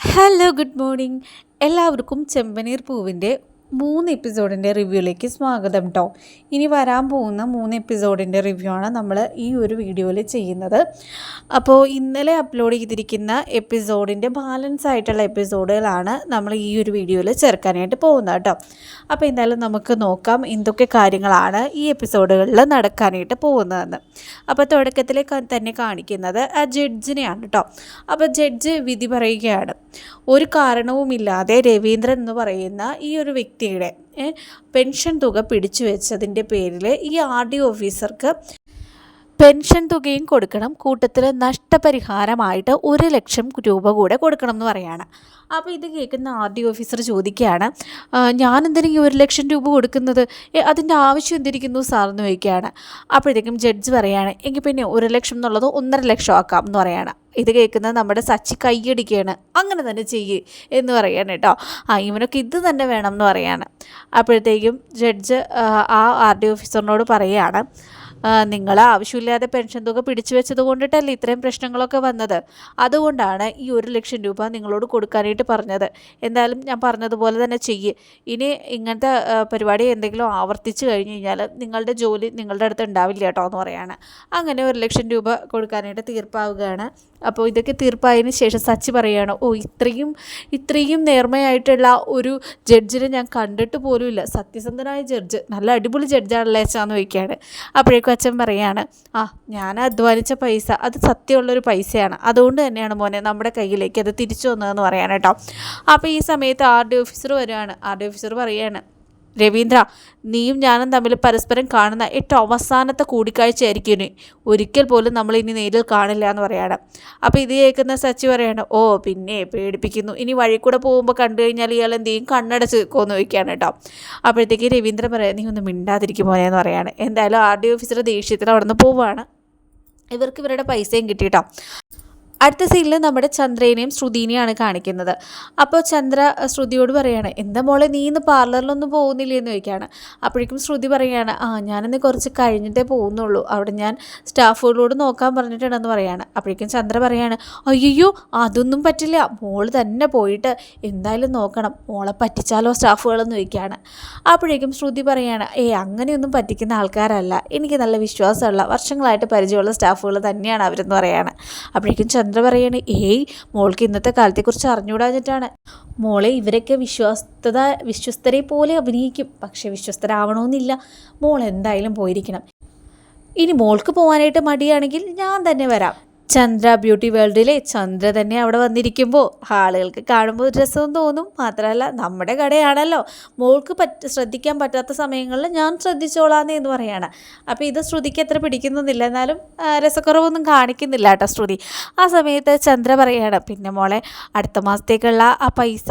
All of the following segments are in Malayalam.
ഹലോ ഗുഡ് മോർണിംഗ് എല്ലാവർക്കും ചെമ്പനീർ പൂവിന്റെ മൂന്ന് എപ്പിസോഡിന്റെ റിവ്യൂയിലേക്ക് സ്വാഗതം കേട്ടോ ഇനി വരാൻ പോകുന്ന മൂന്ന് എപ്പിസോഡിന്റെ റിവ്യൂ ആണ് നമ്മൾ ഈ ഒരു വീഡിയോയിൽ ചെയ്യുന്നത്. അപ്പോൾ ഇന്നലെ അപ്ലോഡ് ചെയ്തിരിക്കുന്ന എപ്പിസോഡിന്റെ ബാലൻസ് ആയിട്ടുള്ള എപ്പിസോഡുകളാണ് നമ്മൾ ഈ ഒരു വീഡിയോയിൽ ചേർക്കാനായിട്ട് പോകുന്നത് കേട്ടോ അപ്പോൾ എന്തായാലും നമുക്ക് നോക്കാം എന്തൊക്കെ കാര്യങ്ങളാണ് ഈ എപ്പിസോഡുകളിൽ നടക്കാനായിട്ട് പോകുന്നതെന്ന്. അപ്പോൾ തുടക്കത്തിൽ തന്നെ കാണിക്കുന്നത് ആ ജഡ്ജിനെയാണ് കേട്ടോ അപ്പോൾ ജഡ്ജ് വിധി പറയുകയാണ് ഒരു കാരണവുമില്ലാതെ രവീന്ദ്രൻ എന്ന് പറയുന്ന ഈ ഒരു വ്യക്തിയുടെ പെൻഷൻ തുക പിടിച്ചു വെച്ചതിന്റെ പേരിൽ ഈ ആർ ഡി ഓഫീസർക്ക് പെൻഷൻ തുകയും കൊടുക്കണം. കൂട്ടത്തിൽ നഷ്ടപരിഹാരമായിട്ട് ഒരു ലക്ഷം രൂപ കൂടെ കൊടുക്കണം എന്ന് പറയാണ്. അപ്പോൾ ഇത് കേൾക്കുന്ന ആർ ഡി ഓഫീസർ ചോദിക്കുകയാണ് "ആ, ഞാൻ എന്തിനാ ഈ ഒരു ലക്ഷം രൂപ കൊടുക്കുന്നത്? അതിന്റെ ആവശ്യം എന്തിരിക്കുന്നു സാർ? എന്ന് ചോദിക്കുകയാണ്. അപ്പോഴത്തേക്കും ജഡ്ജ് പറയാണ് എങ്കിൽ പിന്നെ ഒരു ലക്ഷം എന്നുള്ളത് ഒന്നര ലക്ഷം ആക്കാം എന്ന് പറയാണ്. ഇത് കേൾക്കുന്നത് നമ്മുടെ സച്ചി കൈയടിക്കുകയാണ് അങ്ങനെ തന്നെ ചെയ്യ് എന്ന് പറയാണ് കേട്ടോ. ആ ഇവനൊക്കെ ഇത് തന്നെ വേണം എന്ന് പറയാണ്. അപ്പോഴത്തേക്കും ജഡ്ജ് ആ ആർ ഡി ഓഫീസറിനോട് പറയുകയാണ് നിങ്ങൾ ആവശ്യമില്ലാതെ പെൻഷൻ തുക പിടിച്ചു വെച്ചത് കൊണ്ടിട്ടല്ലേ ഇത്രയും പ്രശ്നങ്ങളൊക്കെ വന്നത്? അതുകൊണ്ടാണ് ഈ ഒരു ലക്ഷം രൂപ നിങ്ങളോട് കൊടുക്കാനായിട്ട് പറഞ്ഞത്. എന്തായാലും ഞാൻ പറഞ്ഞതുപോലെ തന്നെ ചെയ്യ്. ഇനി ഇങ്ങനത്തെ പരിപാടി എന്തെങ്കിലും ആവർത്തിച്ച് കഴിഞ്ഞ് കഴിഞ്ഞാൽ നിങ്ങളുടെ ജോലി നിങ്ങളുടെ അടുത്ത് ഉണ്ടാവില്ല കേട്ടോ എന്ന് പറയാണ്. അങ്ങനെ ഒരു ലക്ഷം രൂപ കൊടുക്കാനായിട്ട് തീർപ്പാവുകയാണ്. അപ്പോൾ ഇതൊക്കെ തീർപ്പായതിന് ശേഷം സച്ചി പറയുകയാണ് ഓ ഇത്രയും ഇത്രയും നേർമയായിട്ടുള്ള ഒരു ജഡ്ജിനെ ഞാൻ കണ്ടിട്ട് പോലുമില്ല. സത്യസന്ധനായ ജഡ്ജ് നല്ല അടിപൊളി ജഡ്ജാണല്ലേ അച്ഛാന്ന് വയ്ക്കുകയാണ് അപ്പോഴേക്കും അച്ഛൻ പറയാണ് ആ ഞാൻ അധ്വാനിച്ച പൈസ. അത് സത്യമുള്ളൊരു പൈസയാണ്. അതുകൊണ്ട് തന്നെയാണ് മോനെ നമ്മുടെ കയ്യിലേക്ക് അത് തിരിച്ചു വന്നതെന്ന് പറയാൻ കേട്ടോ. അപ്പോൾ ഈ സമയത്ത് ആർ ഡി ഓഫീസർ വരുവാണ് ആർ ഡി ഓഫീസർ പറയാണ് രവീന്ദ്ര നീയും ഞാനും തമ്മിൽ പരസ്പരം കാണുന്ന ഏറ്റവും അവസാനത്തെ കൂടിക്കാഴ്ചയായിരിക്കും ഇനി. ഒരിക്കൽ പോലും നമ്മൾ ഇനി നേരിൽ കാണില്ല എന്ന് പറയാണ്. അപ്പോൾ ഇത് കേൾക്കുന്ന സച്ചി പറയാണ് ഓ പിന്നെ പേടിപ്പിക്കുന്നു. ഇനി വഴി കൂടെ പോകുമ്പോൾ കണ്ടു കഴിഞ്ഞാൽ ഇയാൾ എന്ത് ചെയ്യും കണ്ണടച്ച് കൊന്നു വയ്ക്കുകയാണ് കേട്ടോ. അപ്പോഴത്തേക്ക് രവീന്ദ്രൻ പറയാം നീ ഒന്ന് മിണ്ടാതിരിക്കും പോലെ എന്ന് പറയാണ്. എന്തായാലും ആർ ഡി ഓഫീസറുടെ ദേഷ്യത്തിൽ അവിടെ നിന്ന് പോവുകയാണ് ഇവർക്ക് ഇവരുടെ പൈസയും കിട്ടിയിട്ടോ അടുത്ത സീനിൽ നമ്മുടെ ചന്ദ്രേനെയും ശ്രുതിനെയാണ് കാണിക്കുന്നത്. അപ്പോൾ ചന്ദ്ര ശ്രുതിയോട് പറയാണ് എന്താ മോളെ നീ ഇന്ന് പാർലറിലൊന്നും പോകുന്നില്ലേ എന്ന് ചോദിക്കുകയാണ്. അപ്പോഴേക്കും ശ്രുതി പറയുകയാണ് ആ ഞാനിന്ന് കുറച്ച് കഴിഞ്ഞിട്ടേ പോകുന്നുള്ളൂ. അവിടെ ഞാൻ സ്റ്റാഫുകളോട് നോക്കാൻ പറഞ്ഞിട്ടുണ്ടെന്ന് പറയാണ്. അപ്പോഴേക്കും ചന്ദ്ര പറയാണ് അയ്യോ അതൊന്നും പറ്റില്ല. മോൾ തന്നെ പോയിട്ട് എന്തായാലും നോക്കണം. മോളെ പറ്റിച്ചാലോ സ്റ്റാഫുകളെന്ന് ചോദിക്കുകയാണ്. അപ്പോഴേക്കും ശ്രുതി പറയാണ് ഏ അങ്ങനെയൊന്നും പറ്റിക്കുന്ന ആൾക്കാരല്ല. എനിക്ക് നല്ല വിശ്വാസമുള്ള വർഷങ്ങളായിട്ട് പരിചയമുള്ള സ്റ്റാഫുകൾ തന്നെയാണ് അവരെന്ന് പറയാണ്. അപ്പോഴേക്കും പറയാണ് ഏയ് മോൾക്ക് ഇന്നത്തെ കാലത്തെക്കുറിച്ച് അറിഞ്ഞുകൂടാഞ്ഞിട്ടാണ്. മോളെ ഇവരൊക്കെ വിശ്വസ്തത വിശ്വസ്തരെ പോലെ അഭിനയിക്കും. പക്ഷെ വിശ്വസ്തരാവണമെന്നില്ല. മോൾ എന്തായാലും പോയിരിക്കണം. ഇനി മോൾക്ക് പോകാനായിട്ട് മടിയാണെങ്കിൽ ഞാൻ തന്നെ വരാം. ചന്ദ്ര ബ്യൂട്ടി വേൾഡിലെ ചന്ദ്ര തന്നെ അവിടെ വന്നിരിക്കുമ്പോൾ ആളുകൾക്ക് കാണുമ്പോൾ ഒരു രസവും തോന്നും. മാത്രമല്ല നമ്മുടെ കടയാണല്ലോ. മോൾക്ക് പറ്റ ശ്രദ്ധിക്കാൻ പറ്റാത്ത സമയങ്ങളിൽ ഞാൻ ശ്രദ്ധിച്ചോളാന്ന് എന്ന് പറയാണ്. അപ്പോൾ ഇത് ശ്രുതിക്ക് അത്ര പിടിക്കുന്നൊന്നുമില്ല. എന്നാലും രസക്കുറവൊന്നും കാണിക്കുന്നില്ല കേട്ടോ ശ്രുതി. ആ സമയത്ത് ചന്ദ്ര പറയാണ് പിന്നെ മോളെ അടുത്ത മാസത്തേക്കുള്ള ആ പൈസ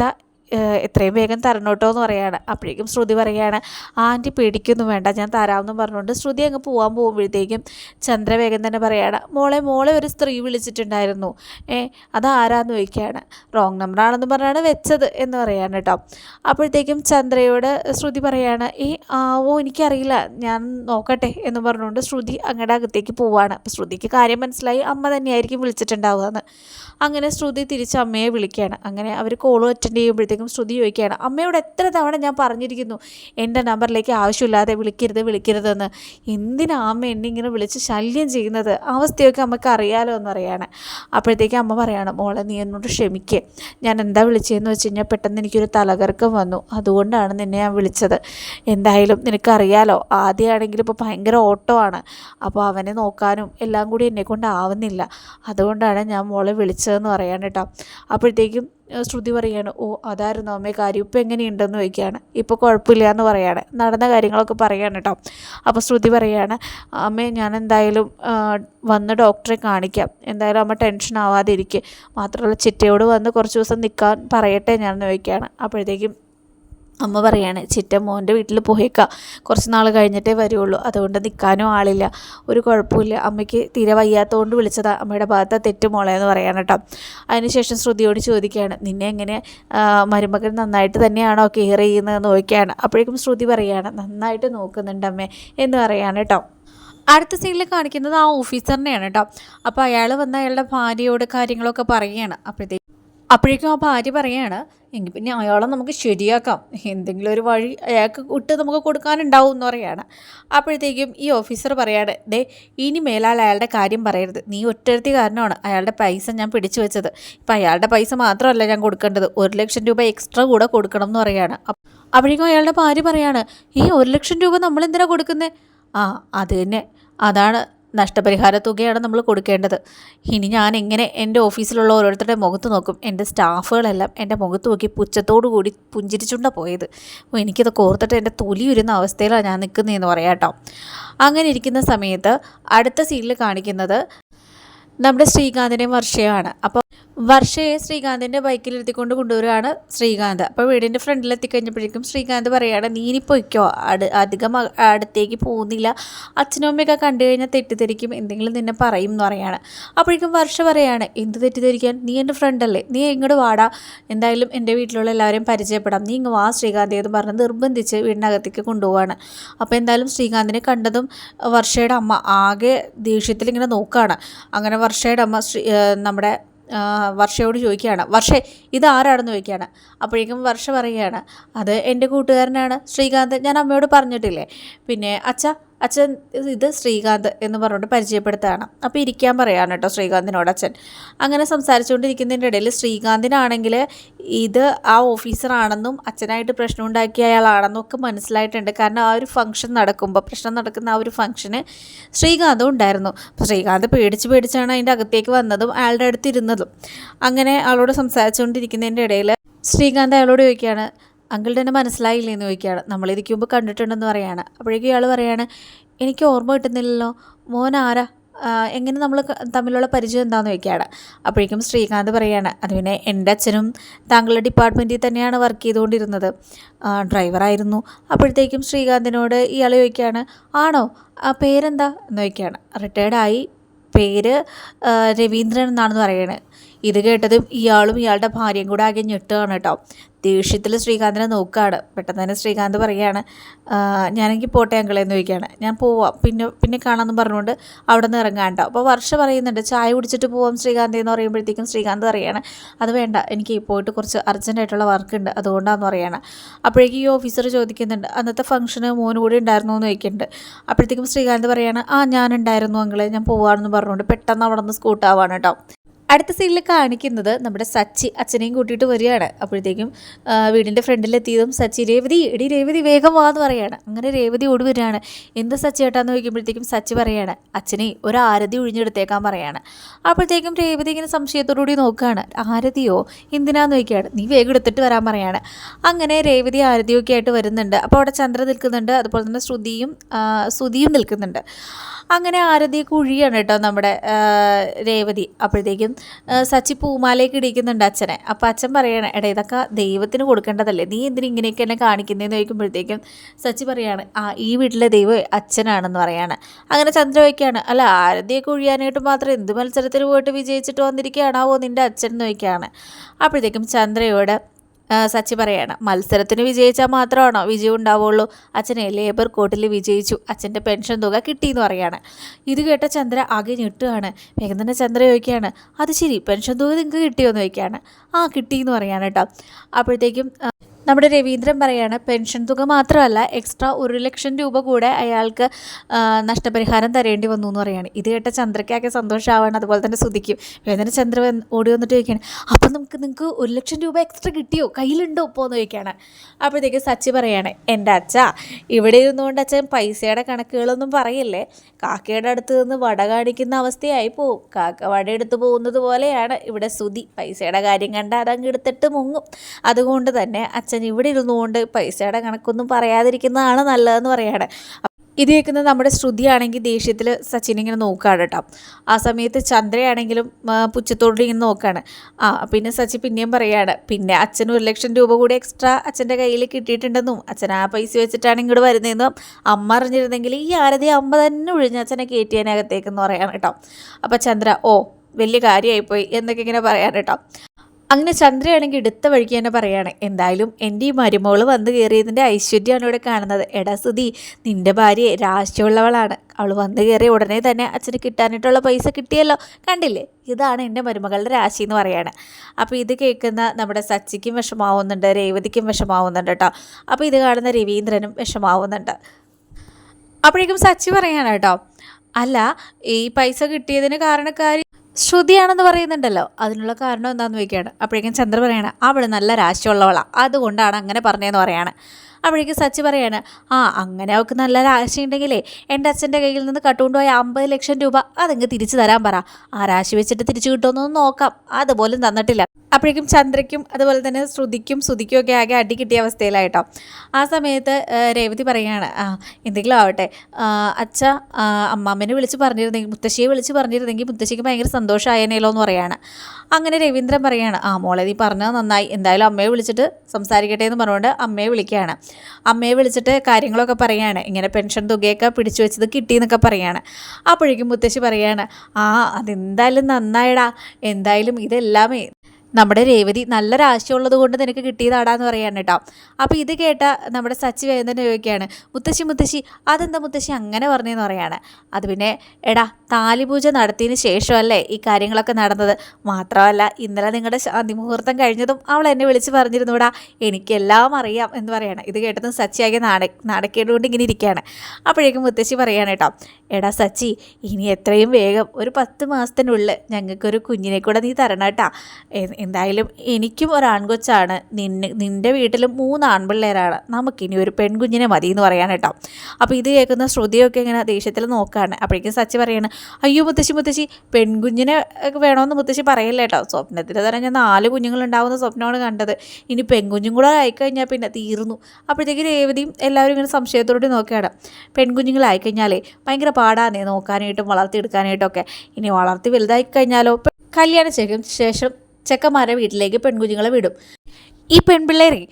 എത്രയും വേഗം തരണം കേട്ടോ എന്ന് പറയാണ്. അപ്പോഴേക്കും ശ്രുതി പറയാണ് ആന്റി പേടിക്കൊന്നും വേണ്ട ഞാൻ തരാമെന്നും പറഞ്ഞുകൊണ്ട് ശ്രുതി അങ്ങ് പോകാൻ പോകുമ്പോഴത്തേക്കും ചന്ദ്ര വേഗം തന്നെ പറയാണ് മോളെ മോളെ ഒരു സ്ത്രീ വിളിച്ചിട്ടുണ്ടായിരുന്നു. ഏ അത് അതാരാന്ന് ചോദിക്കുകയാണ്. റോങ് നമ്പറാണെന്ന് പറഞ്ഞാണ് വെച്ചത് എന്ന് പറയാണ് കേട്ടോ അപ്പോഴത്തേക്കും ചന്ദ്രയോട് ശ്രുതി പറയാണ് ഈ ആവോ എനിക്കറിയില്ല. ഞാൻ നോക്കട്ടെ എന്ന് പറഞ്ഞുകൊണ്ട് ശ്രുതി അങ്ങയുടെ അകത്തേക്ക് പോവാണ്. അപ്പോൾ ശ്രുതിക്ക് കാര്യം മനസ്സിലായി അമ്മ തന്നെയായിരിക്കും വിളിച്ചിട്ടുണ്ടാവുക എന്ന്. അങ്ങനെ ശ്രുതി തിരിച്ച് അമ്മയെ വിളിക്കുകയാണ്. അങ്ങനെ അവർ കോൾ അറ്റൻഡ് ചെയ്യുമ്പോഴത്തേക്കും ശ്രുതി ചോദിക്കുകയാണ് അമ്മയോട് എത്ര തവണ ഞാൻ പറഞ്ഞിരിക്കുന്നു എന്റെ നമ്പറിലേക്ക് ആവശ്യമില്ലാതെ വിളിക്കരുത് വിളിക്കരുതെന്ന്. എന്തിനാ അമ്മ എന്നെ ഇങ്ങനെ വിളിച്ച് ശല്യം ചെയ്യുന്നത്? അവസ്ഥയൊക്കെ അമ്മയ്ക്ക് അറിയാലോ എന്ന് പറയാണ്. അപ്പോഴത്തേക്ക് അമ്മ പറയണം മോളെ നീ എന്നോട് ക്ഷമിക്കുക ഞാൻ എന്താ വിളിച്ചതെന്ന് വെച്ച് കഴിഞ്ഞാൽ പെട്ടെന്ന് എനിക്കൊരു തലകർക്കം വന്നു. അതുകൊണ്ടാണ് നിന്നെ ഞാൻ വിളിച്ചത്. എന്തായാലും നിനക്കറിയാലോ ആദ്യമാണെങ്കിൽ ഇപ്പോൾ ഭയങ്കര ഓട്ടോ ആണ് അപ്പോൾ അവനെ നോക്കാനും എല്ലാം കൂടി എന്നെ ആവുന്നില്ല. അതുകൊണ്ടാണ് ഞാൻ മോളെ വിളിച്ചതെന്ന് പറയാൻ കേട്ടോ. അപ്പോഴത്തേക്കും ശ്രുതി പറയാണ് ഓ അതായിരുന്നു അമ്മേ കാര്യം. ഇപ്പം എങ്ങനെയുണ്ടെന്ന് ചോദിക്കുകയാണ്. ഇപ്പോൾ കുഴപ്പമില്ല എന്ന് പറയാണ്. നടന്ന കാര്യങ്ങളൊക്കെ പറയാണ് കേട്ടോ അപ്പോൾ ശ്രുതി പറയാണ് അമ്മേ ഞാൻ എന്തായാലും വന്ന് ഡോക്ടറെ കാണിക്കാം. എന്തായാലും അമ്മ ടെൻഷൻ ആവാതെ ഇരിക്കുക മാത്രമല്ല ചിറ്റയോട് വന്ന് കുറച്ച് ദിവസം നിൽക്കാൻ പറയട്ടെ ഞാൻ ചോദിക്കുകയാണ്. അപ്പോഴത്തേക്കും അമ്മ പറയാണ് ചിറ്റ മോന്റെ വീട്ടിൽ പോയേക്കാം. കുറച്ച് നാൾ കഴിഞ്ഞിട്ടേ വരുള്ളൂ. അതുകൊണ്ട് നിൽക്കാനും ആളില്ല. ഒരു കുഴപ്പമില്ല അമ്മയ്ക്ക് തീരെ വയ്യാത്തതുകൊണ്ട് വിളിച്ചതാ. അമ്മയുടെ ഭാഗത്ത് തെറ്റ് മോളെ എന്ന് പറയാൻ കേട്ടോ അതിനുശേഷം ശ്രുതിയോട് ചോദിക്കുകയാണ് നിന്നെ എങ്ങനെ മരുമകൻ നന്നായിട്ട് തന്നെയാണോ കെയർ ചെയ്യുന്നതെന്ന് നോക്കിയാണ് അപ്പോഴേക്കും ശ്രുതി പറയാണ് നന്നായിട്ട് നോക്കുന്നുണ്ട് അമ്മേ എന്ന് പറയാണ് കേട്ടോ അടുത്ത സീനിൽ കാണിക്കുന്നത് ആ ഓഫീസറിനെയാണ് കേട്ടോ അപ്പോൾ അയാൾ വന്ന് അയാളുടെ ഭാര്യയോട് കാര്യങ്ങളൊക്കെ പറയുകയാണ്. അപ്പോഴത്തേക്ക് അപ്പോഴേക്കും ആ ഭാര്യ പറയാണ് എങ്കിൽ പിന്നെ അയാളെ നമുക്ക് ശരിയാക്കാം. എന്തെങ്കിലും ഒരു വഴി അയാൾക്ക് വിട്ട് നമുക്ക് കൊടുക്കാനുണ്ടാവും എന്ന് പറയാണ്. അപ്പോഴത്തേക്കും ഈ ഓഫീസർ പറയാണ് ദേ ഇനി മേലാൽ അയാളുടെ കാര്യം പറയരുത്. നീ ഒറ്റരുത്തി കാരണമാണ് അയാളുടെ പൈസ ഞാൻ പിടിച്ചു വെച്ചത്. ഇപ്പം അയാളുടെ പൈസ മാത്രമല്ല ഞാൻ കൊടുക്കേണ്ടത്. ഒരു ലക്ഷം രൂപ എക്സ്ട്രാ കൂടെ കൊടുക്കണം എന്ന് പറയാണ്. അപ്പ- അപ്പോഴേക്കും അയാളുടെ ഭാര്യ പറയാണ് ഈ ഒരു ലക്ഷം രൂപ നമ്മൾ എന്തിനാണ് കൊടുക്കുന്നത് ആ അത് തന്നെ. അതാണ് നഷ്ടപരിഹാര തുകയാണ് നമ്മൾ കൊടുക്കേണ്ടത്. ഇനി ഞാൻ എങ്ങനെ എന്റെ ഓഫീസിലുള്ള ഓരോരുത്തരുടെ മുഖത്ത് നോക്കും? എന്റെ സ്റ്റാഫുകളെല്ലാം എന്റെ മുഖത്ത് നോക്കി പുച്ഛത്തോടു കൂടി പുഞ്ചിരിച്ചുണ്ട പോയത്. എനിക്കത് കോർത്തിട്ട് എന്റെ തൊലി ഉരുന്ന അവസ്ഥയിലാണ് ഞാൻ നിൽക്കുന്നതെന്ന് പറയാം കേട്ടോ. അങ്ങനെ ഇരിക്കുന്ന സമയത്ത് അടുത്ത സീനിൽ കാണിക്കുന്നത് നമ്മുടെ ശ്രീകാന്തിനെയും വർഷയാണ്. അപ്പോൾ വർഷയെ ശ്രീകാന്തിന്റെ ബൈക്കിൽ എത്തിക്കൊണ്ട് കൊണ്ടുവരികയാണ് ശ്രീകാന്ത്. അപ്പോൾ വീടിന്റെ ഫ്രണ്ടിൽ എത്തിക്കഴിഞ്ഞപ്പോഴേക്കും ശ്രീകാന്ത് പറയുകയാണ് നീ ഇനി അട് അധികം അടുത്തേക്ക് പോകുന്നില്ല. അച്ഛനും അമ്മയൊക്കെ കണ്ടു കഴിഞ്ഞാൽ തെറ്റിദ്ധരിക്കും. എന്തെങ്കിലും നിന്നെ പറയും എന്ന് പറയാണ്. അപ്പോഴേക്കും വർഷ പറയാണ് എന്ത് തെറ്റിദ്ധരിക്കാൻ? നീ എന്റെ ഫ്രണ്ടല്ലേ നീ ഇങ്ങോട്ട് വാടാ. എന്തായാലും എന്റെ വീട്ടിലുള്ള എല്ലാവരെയും പരിചയപ്പെടാം. നീ ഇങ്ങ് വാ ശ്രീകാന്ത് എന്ന് പറഞ്ഞ് നിർബന്ധിച്ച് വീടിനകത്തേക്ക് കൊണ്ടുപോവാണ്. അപ്പോൾ എന്തായാലും ശ്രീകാന്തിനെ കണ്ടതും വർഷയുടെ അമ്മ ആകെ ദേഷ്യത്തിൽ ഇങ്ങനെ നോക്കുകയാണ് അങ്ങനെ വർഷയുടെ അമ്മ നമ്മുടെ വർഷയോട് ചോദിക്കുകയാണ് വർഷേ ഇത് ആരാണെന്ന് ചോദിക്കുകയാണ്. അപ്പോഴേക്കും വർഷ പറയുകയാണ് അത് എന്റെ കൂട്ടുകാരനാണ് ശ്രീകാന്ത്. ഞാൻ അമ്മയോട് പറഞ്ഞിട്ടില്ലേ പിന്നെ അച്ഛ അച്ഛൻ ഇത് ശ്രീകാന്ത് എന്ന് പറഞ്ഞുകൊണ്ട് പരിചയപ്പെടുത്തുകയാണ്. അപ്പോൾ ഇരിക്കാൻ പറയാണ് കേട്ടോ ശ്രീകാന്തിനോട് അച്ഛൻ. അങ്ങനെ സംസാരിച്ചുകൊണ്ടിരിക്കുന്നതിന്റെ ഇടയിൽ ശ്രീകാന്തിനാണെങ്കിൽ ഇത് ആ ഓഫീസറാണെന്നും അച്ഛനായിട്ട് പ്രശ്നം ഉണ്ടാക്കിയ അയാളാണെന്നും ഒക്കെ മനസ്സിലായിട്ടുണ്ട്. കാരണം ആ ഒരു ഫംഗ്ഷൻ നടക്കുമ്പോൾ പ്രശ്നം നടക്കുന്ന ആ ഒരു ഫംഗ്ഷന് ശ്രീകാന്തും ഉണ്ടായിരുന്നു. അപ്പോൾ ശ്രീകാന്ത് പേടിച്ച് പേടിച്ചാണ് അതിന്റെ അകത്തേക്ക് വന്നതും അയാളുടെ അടുത്ത് ഇരുന്നതും. അങ്ങനെ ആളോട് സംസാരിച്ചുകൊണ്ടിരിക്കുന്നതിന്റെ ഇടയിൽ ശ്രീകാന്ത് അയാളോട് ചോദിക്കുകയാണ് അങ്കിളുടെ തന്നെ മനസ്സിലായില്ലേ എന്ന് ചോദിക്കുകയാണ്. നമ്മളിതിക്ക് മുമ്പ് കണ്ടിട്ടുണ്ടെന്ന് പറയുകയാണ് അപ്പോഴേക്കും ഇയാൾ പറയാണ് എനിക്ക് ഓർമ്മ കിട്ടുന്നില്ലല്ലോ. മോൻ ആരാ? എങ്ങനെ നമ്മൾ തമ്മിലുള്ള പരിചയം എന്താണെന്ന് ചോദിക്കുകയാണ്. അപ്പോഴേക്കും ശ്രീകാന്ത് പറയുകയാണ് അത് പിന്നെ എന്റെ അച്ഛനും താങ്കളുടെ ഡിപ്പാർട്ട്മെന്റിൽ തന്നെയാണ് വർക്ക് ചെയ്തുകൊണ്ടിരുന്നത്. ഡ്രൈവറായിരുന്നു അപ്പോഴത്തേക്കും ശ്രീകാന്തിനോട് ഇയാൾ ചോദിക്കുകയാണ് ആണോ? ആ പേരെന്താ? എന്ന് ചോദിക്കുകയാണ്. റിട്ടയർഡായി പേര് രവീന്ദ്രൻ എന്നാണെന്ന് പറയണത് ഇത് കേട്ടതും ഇയാളും ഇയാളുടെ ഭാര്യയും കൂടെ ആകെ ഞെട്ടുകയാണ് കേട്ടോ. ദേഷ്യത്തിൽ ശ്രീകാന്തിനെ നോക്കുകയാണ്. പെട്ടെന്ന് തന്നെ ശ്രീകാന്ത് പറയുകയാണ് "ആ, ഞാനെങ്കിൽ പോട്ടെ അങ്കളെ എന്ന് ചോദിക്കുകയാണ്. ഞാൻ പോവാം. പിന്നെ പിന്നെ കാണാമെന്ന് പറഞ്ഞുകൊണ്ട് അവിടെ നിന്ന് ഇറങ്ങാണ്ടോ. അപ്പോൾ വർഷ പറയുന്നുണ്ട് ചായ കുടിച്ചിട്ട് പോവാം ശ്രീകാന്ത് എന്ന് പറയുമ്പോഴത്തേക്കും ശ്രീകാന്ത് പറയുകയാണ് അത് വേണ്ട. എനിക്ക് പോയിട്ട് കുറച്ച് അർജന്റായിട്ടുള്ള വർക്ക് ഉണ്ട്. അതുകൊണ്ടാണെന്ന് പറയുകയാണ്. അപ്പോഴേക്കും ഈ ഓഫീസർ ചോദിക്കുന്നുണ്ട് അന്നത്തെ ഫംഗ്ഷന് മോന് കൂടി ഉണ്ടായിരുന്നു എന്ന് ചോദിക്കുന്നുണ്ട്. അപ്പോഴത്തേക്കും ശ്രീകാന്ത് പറയുകയാണ് ആ ഞാനുണ്ടായിരുന്നു അങ്കളെ. ഞാൻ പോവാണെന്ന് പറഞ്ഞുകൊണ്ട് പെട്ടെന്ന് അവിടെ നിന്ന് സ്കൂട്ടാവാണ് കേട്ടോ. അടുത്ത സീനിൽ കാണിക്കുന്നത് നമ്മുടെ സച്ചി അച്ഛനെയും കൂട്ടിയിട്ട് വരികയാണ്. അപ്പോഴത്തേക്കും വീടിന്റെ ഫ്രണ്ടിലെത്തിയതും സച്ചി രേവതി എടി രേവതി വേഗം വാ എന്ന് പറയാണ്. അങ്ങനെ രേവതി ഓടി വരികയാണ്. എന്ത് സച്ചി ഏട്ടാന്ന് ചോദിക്കുമ്പോഴത്തേക്കും സച്ചി പറയാണ്. അച്ഛനെ ഒരു ആരതി ഒഴിഞ്ഞെടുത്തേക്കാൻ പറയാണ്. അപ്പോഴത്തേക്കും രേവതി ഇങ്ങനെ സംശയത്തോടുകൂടി നോക്കുകയാണ്. ആരതിയോ? എന്തിനാന്ന് ചോദിക്കുകയാണ്. നീ വേഗം എടുത്തിട്ട് വരാൻ പറയാണ്. അങ്ങനെ രേവതി ആരതിയൊക്കെ ആയിട്ട് വരുന്നുണ്ട്. അപ്പോൾ അവിടെ ചന്ദ്ര നിൽക്കുന്നുണ്ട്. അതുപോലെ തന്നെ ശ്രുതിയും ശ്രുതിയും നിൽക്കുന്നുണ്ട്. അങ്ങനെ ആരതി കുഴിയാണ് കേട്ടോ നമ്മുടെ രേവതി. അപ്പോഴത്തേക്കും സച്ചി പൂമാലയൊക്കെ ഇടിക്കുന്നുണ്ട് അച്ഛനെ. അപ്പം അച്ഛൻ പറയുകയാണ് എടാ ഇതൊക്കെ ദൈവത്തിന് കൊടുക്കേണ്ടതല്ലേ? നീ എന്തിനു ഇങ്ങനെയൊക്കെ എന്നെ കാണിക്കുന്നതെന്ന് ചോദിക്കുമ്പോഴത്തേക്കും സച്ചി പറയാണ് ആ ഈ വീട്ടിലെ ദൈവം അച്ഛനാണെന്ന് പറയാണ്. അങ്ങനെ ചന്ദ്ര ചോദിക്കുകയാണ് അല്ല ആരതിയൊക്കെ ഒഴിയാനായിട്ട് മാത്രം എന്ത് മത്സരത്തിൽ പോയിട്ട് വിജയിച്ചിട്ട് വന്നിരിക്കുകയാണാവോ നിന്റെ അച്ഛൻ? എന്ന് ചോദിക്കുകയാണ്. അപ്പോഴത്തേക്കും ചന്ദ്രയോട് സച്ചി പറയാണ് മത്സരത്തിന് വിജയിച്ചാൽ മാത്രമാണോ വിജയം ഉണ്ടാവുള്ളൂ? അച്ഛനെ ലേബർ കോർട്ടിൽ വിജയിച്ചു. അച്ഛന്റെ പെൻഷൻ തുക കിട്ടിയെന്ന് പറയാണ്. ഇത് കേട്ട ചന്ദ്ര ആകെ ഞെട്ടുകയാണ്. വേഗം തന്നെ ചന്ദ്ര ചോദിക്കുകയാണ് അത് ശരി പെൻഷൻ തുക നിങ്ങൾക്ക് കിട്ടിയോ എന്ന് ചോദിക്കുകയാണ്. ആ കിട്ടിയെന്ന് പറയാണ് കേട്ടോ. അപ്പോഴത്തേക്കും നമ്മുടെ രവീന്ദ്രൻ പറയാണ് പെൻഷൻ തുക മാത്രമല്ല എക്സ്ട്രാ ഒരു ലക്ഷം രൂപ കൂടെ അയാൾക്ക് നഷ്ടപരിഹാരം തരേണ്ടി വന്നു എന്ന് പറയാണ്. ഇത് കേട്ട ചന്ദ്രയ്ക്കൊക്കെ സന്തോഷമാവാണ് അതുപോലെ തന്നെ സുധിക്കും വേദന ചന്ദ്ര ഓടി വന്നിട്ട് ചോദിക്കുകയാണ് അപ്പം നമുക്ക് നിങ്ങൾക്ക് ഒരു ലക്ഷം രൂപ എക്സ്ട്രാ കിട്ടിയോ? കയ്യിലുണ്ടോ എന്ന് ചോദിക്കുകയാണ്. അപ്പോഴത്തേക്ക് സച്ചി പറയാണ് എന്റെ അച്ഛ ഇവിടെ ഇരുന്നുകൊണ്ട് അച്ഛൻ പൈസയുടെ കണക്കുകളൊന്നും പറയില്ലേ? കാക്കയുടെ അടുത്ത് നിന്ന് വട കാണിക്കുന്ന അവസ്ഥയായി പോവും. കാക്ക വട എടുത്ത് പോകുന്നത് പോലെയാണ്. ഇവിടെ സുതി പൈസയുടെ കാര്യം കണ്ട് അതങ്ങ് എടുത്തിട്ട് മുങ്ങും. അതുകൊണ്ട് തന്നെ അച്ഛൻ ഇവിടെ ഇരുന്നുകൊണ്ട് പൈസയുടെ കണക്കൊന്നും പറയാതിരിക്കുന്നതാണ് നല്ലതെന്ന് പറയാണ്. ഇത് കേൾക്കുന്നത് നമ്മുടെ ശ്രുതിയാണെങ്കിൽ ദേഷ്യത്തിൽ സച്ചിൻ ഇങ്ങനെ നോക്കുകയാണ് കേട്ടോ. ആ സമയത്ത് ചന്ദ്രയാണെങ്കിലും പുച്ഛത്തോടെ ഇങ്ങനെ നോക്കുകയാണ്. ആ പിന്നെ സച്ചി പിന്നെയും പറയുകയാണ് പിന്നെ അച്ഛൻ ഒരു ലക്ഷം രൂപ കൂടി എക്സ്ട്രാ അച്ഛന്റെ കയ്യിൽ കിട്ടിയിട്ടുണ്ടെന്നും അച്ഛൻ ആ പൈസ വെച്ചിട്ടാണ് ഇങ്ങോട്ട് വരുന്നതെന്നും അമ്മ അറിഞ്ഞിരുന്നെങ്കിൽ ഈ ആരതി അമ്മ തന്നെ ഒഴിഞ്ഞ് അച്ഛനെ കയറ്റിയതിനകത്തേക്കെന്ന് പറയാണ് കേട്ടോ. അപ്പോൾ ചന്ദ്ര ഓ വലിയ കാര്യമായിപ്പോയി എന്നൊക്കെ ഇങ്ങനെ പറയാൻ കേട്ടോ. അങ്ങനെ ചന്ദ്രയാണെങ്കിൽ എടുത്ത വഴിക്ക് തന്നെ പറയാണ് എന്തായാലും എന്റെ ഈ മരുമോൾ വന്ന് കയറിയതിന്റെ ഐശ്വര്യമാണ് ഇവിടെ കാണുന്നത്. എടാ സുധി നിന്റെ ഭാര്യ രാശിയുള്ളവളാണ് അവൾ വന്നു കയറി ഉടനെ തന്നെ അച്ഛന് കിട്ടാനായിട്ടുള്ള പൈസ കിട്ടിയല്ലോ. കണ്ടില്ലേ? ഇതാണ് എന്റെ മരുമകളുടെ രാശി എന്ന് പറയാണ്. അപ്പോൾ ഇത് കേൾക്കുന്ന നമ്മുടെ സച്ചിക്കും വിഷമാവുന്നുണ്ട് രേവതിക്കും വിഷമാവുന്നുണ്ട് കേട്ടോ. അപ്പോൾ ഇത് കാണുന്ന രവീന്ദ്രനും വിഷമാവുന്നുണ്ട്. അപ്പോഴേക്കും സച്ചി പറയാണ് കേട്ടോ അല്ല ഈ പൈസ കിട്ടിയതിന് കാരണക്കാരി ശ്രുതിയാണെന്ന് പറയുന്നുണ്ടല്ലോ. അതിനുള്ള കാരണം എന്താണെന്ന് ചോദിക്കുകയാണ്. അപ്പോഴേക്കും ചന്ദ്ര പറയാണ് അവൾ നല്ല രാശിയുള്ളവളാണ് അതുകൊണ്ടാണ് അങ്ങനെ പറഞ്ഞതെന്ന് പറയാണ്. അപ്പോഴേക്കും സച്ചി പറയാണ് ആ അങ്ങനെ അവൾക്ക് നല്ലൊരു ആശയുണ്ടെങ്കിലേ എന്റെ അച്ഛന്റെ കയ്യിൽ നിന്ന് കട്ടുകൊണ്ടുപോയ അമ്പത് ലക്ഷം രൂപ അതങ്ങ് തിരിച്ചു തരാൻ പറ. ആ രാശി വെച്ചിട്ട് തിരിച്ചു കിട്ടുമെന്നൊന്നും നോക്കാം. അതുപോലും തന്നിട്ടില്ല. അപ്പോഴേക്കും ചന്ദ്രയ്ക്കും അതുപോലെ തന്നെ ശ്രുതിക്കും ശ്രുതിക്കും ഒക്കെ ആകെ അടി കിട്ടിയ അവസ്ഥയിലായിട്ടോ. ആ സമയത്ത് രേവതി പറയുകയാണ് ആ എന്തെങ്കിലും ആവട്ടെ. അച്ഛ അമ്മാമ്മനെ വിളിച്ച് പറഞ്ഞിരുന്നെങ്കിൽ മുത്തശ്ശിയെ വിളിച്ച് പറഞ്ഞിരുന്നെങ്കിൽ മുത്തശ്ശിക്ക് ഭയങ്കര സന്തോഷമായേനേലോ എന്ന് പറയാണ്. അങ്ങനെ രവീന്ദ്രൻ പറയാണ് ആ മോളെ നീ പറഞ്ഞത് നന്നായി. എന്തായാലും അമ്മയെ വിളിച്ചിട്ട് സംസാരിക്കട്ടെ എന്ന് പറഞ്ഞുകൊണ്ട് അമ്മയെ വിളിക്കുകയാണ്. അമ്മയെ വിളിച്ചിട്ട് കാര്യങ്ങളൊക്കെ പറയാണ്. ഇങ്ങനെ പെൻഷൻ തുകയൊക്കെ പിടിച്ചു വെച്ചത് കിട്ടിയെന്നൊക്കെ പറയാണ്. അപ്പോഴേക്കും മുത്തശ്ശി പറയാണ് ആ അതെന്തായാലും നന്നായിടാ. എന്തായാലും ഇതെല്ലാമേ നമ്മുടെ രേവതി നല്ല രാശിയുള്ളത് കൊണ്ട് നിനക്ക് കിട്ടിയതാടാന്ന് പറയാണ് കേട്ടോ. അപ്പോൾ ഇത് കേട്ട നമ്മുടെ സച്ചി വേദന ചോദിക്കുകയാണ് മുത്തശ്ശി മുത്തശ്ശി അതെന്താ മുത്തശ്ശി അങ്ങനെ പറഞ്ഞതെന്ന് പറയാണ്. അത് പിന്നെ എടാ താലിപൂജ നടത്തിയതിന് ശേഷമല്ലേ ഈ കാര്യങ്ങളൊക്കെ നടന്നത്? മാത്രമല്ല ഇന്നലെ നിങ്ങളുടെ ശാന്തി മുഹൂർത്തം കഴിഞ്ഞതും അവൾ എന്നെ വിളിച്ച് പറഞ്ഞിരുന്നുടാ. എനിക്കെല്ലാം അറിയാം എന്ന് പറയാണ്. ഇത് കേട്ടതും സച്ചിയാകെ നാട നാടക്കേടുകൊണ്ട് ഇങ്ങനെ ഇരിക്കുകയാണ്. അപ്പോഴേക്കും മുത്തശ്ശി പറയാണ് കേട്ടോ എടാ സച്ചി ഇനി എത്രയും വേഗം ഒരു പത്ത് മാസത്തിനുള്ളിൽ ഞങ്ങൾക്കൊരു കുഞ്ഞിനെ കൂടെ നീ തരണം കേട്ടാ. എന്തായാലും എനിക്കും ഒരു ആൺകൊച്ചാണ് നിന്നെ നിന്റെ വീട്ടിലും മൂന്ന് ആൺപിള്ളേരാണ് നമുക്കിനി ഒരു പെൺകുഞ്ഞിനെ മതി എന്ന് പറയാൻ കേട്ടോ. അപ്പോൾ ഇത് കേൾക്കുന്ന ശ്രുതിയൊക്കെ ഇങ്ങനെ ദേഷ്യത്തിൽ നോക്കുകയാണ് അപ്പോഴേക്കും സച്ചി പറയാണ് അയ്യോ മുത്തശ്ശി മുത്തശ്ശി പെൺകുഞ്ഞിനെ വേണമെന്ന് മുത്തശ്ശി പറയില്ല കേട്ടോ. സ്വപ്നത്തിൽ തന്നെ ഞാൻ നാല് കുഞ്ഞുങ്ങളുണ്ടാവുന്ന സ്വപ്നമാണ് കണ്ടത്. ഇനി പെൺകുഞ്ഞും കൂടെ ആയിക്കഴിഞ്ഞാൽ പിന്നെ തീർന്നു. അപ്പോഴത്തേക്ക് രേവതിയും എല്ലാവരും ഇങ്ങനെ സംശയത്തോടെ നോക്കുകയാണ്. പെൺകുഞ്ഞുങ്ങളായിക്കഴിഞ്ഞാലേ ഭയങ്കര പാടാന്നേ നോക്കാനായിട്ടും വളർത്തിയെടുക്കാനായിട്ടും ഒക്കെ ഇനി വളർത്തി വലുതായി കഴിഞ്ഞാലോ കല്യാണ ശേഷം ചെക്കന്മാരെ വീട്ടിലേക്ക് പെൺകുഞ്ഞുങ്ങളെ വിടും. ഈ പെൺപിള്ളേരെ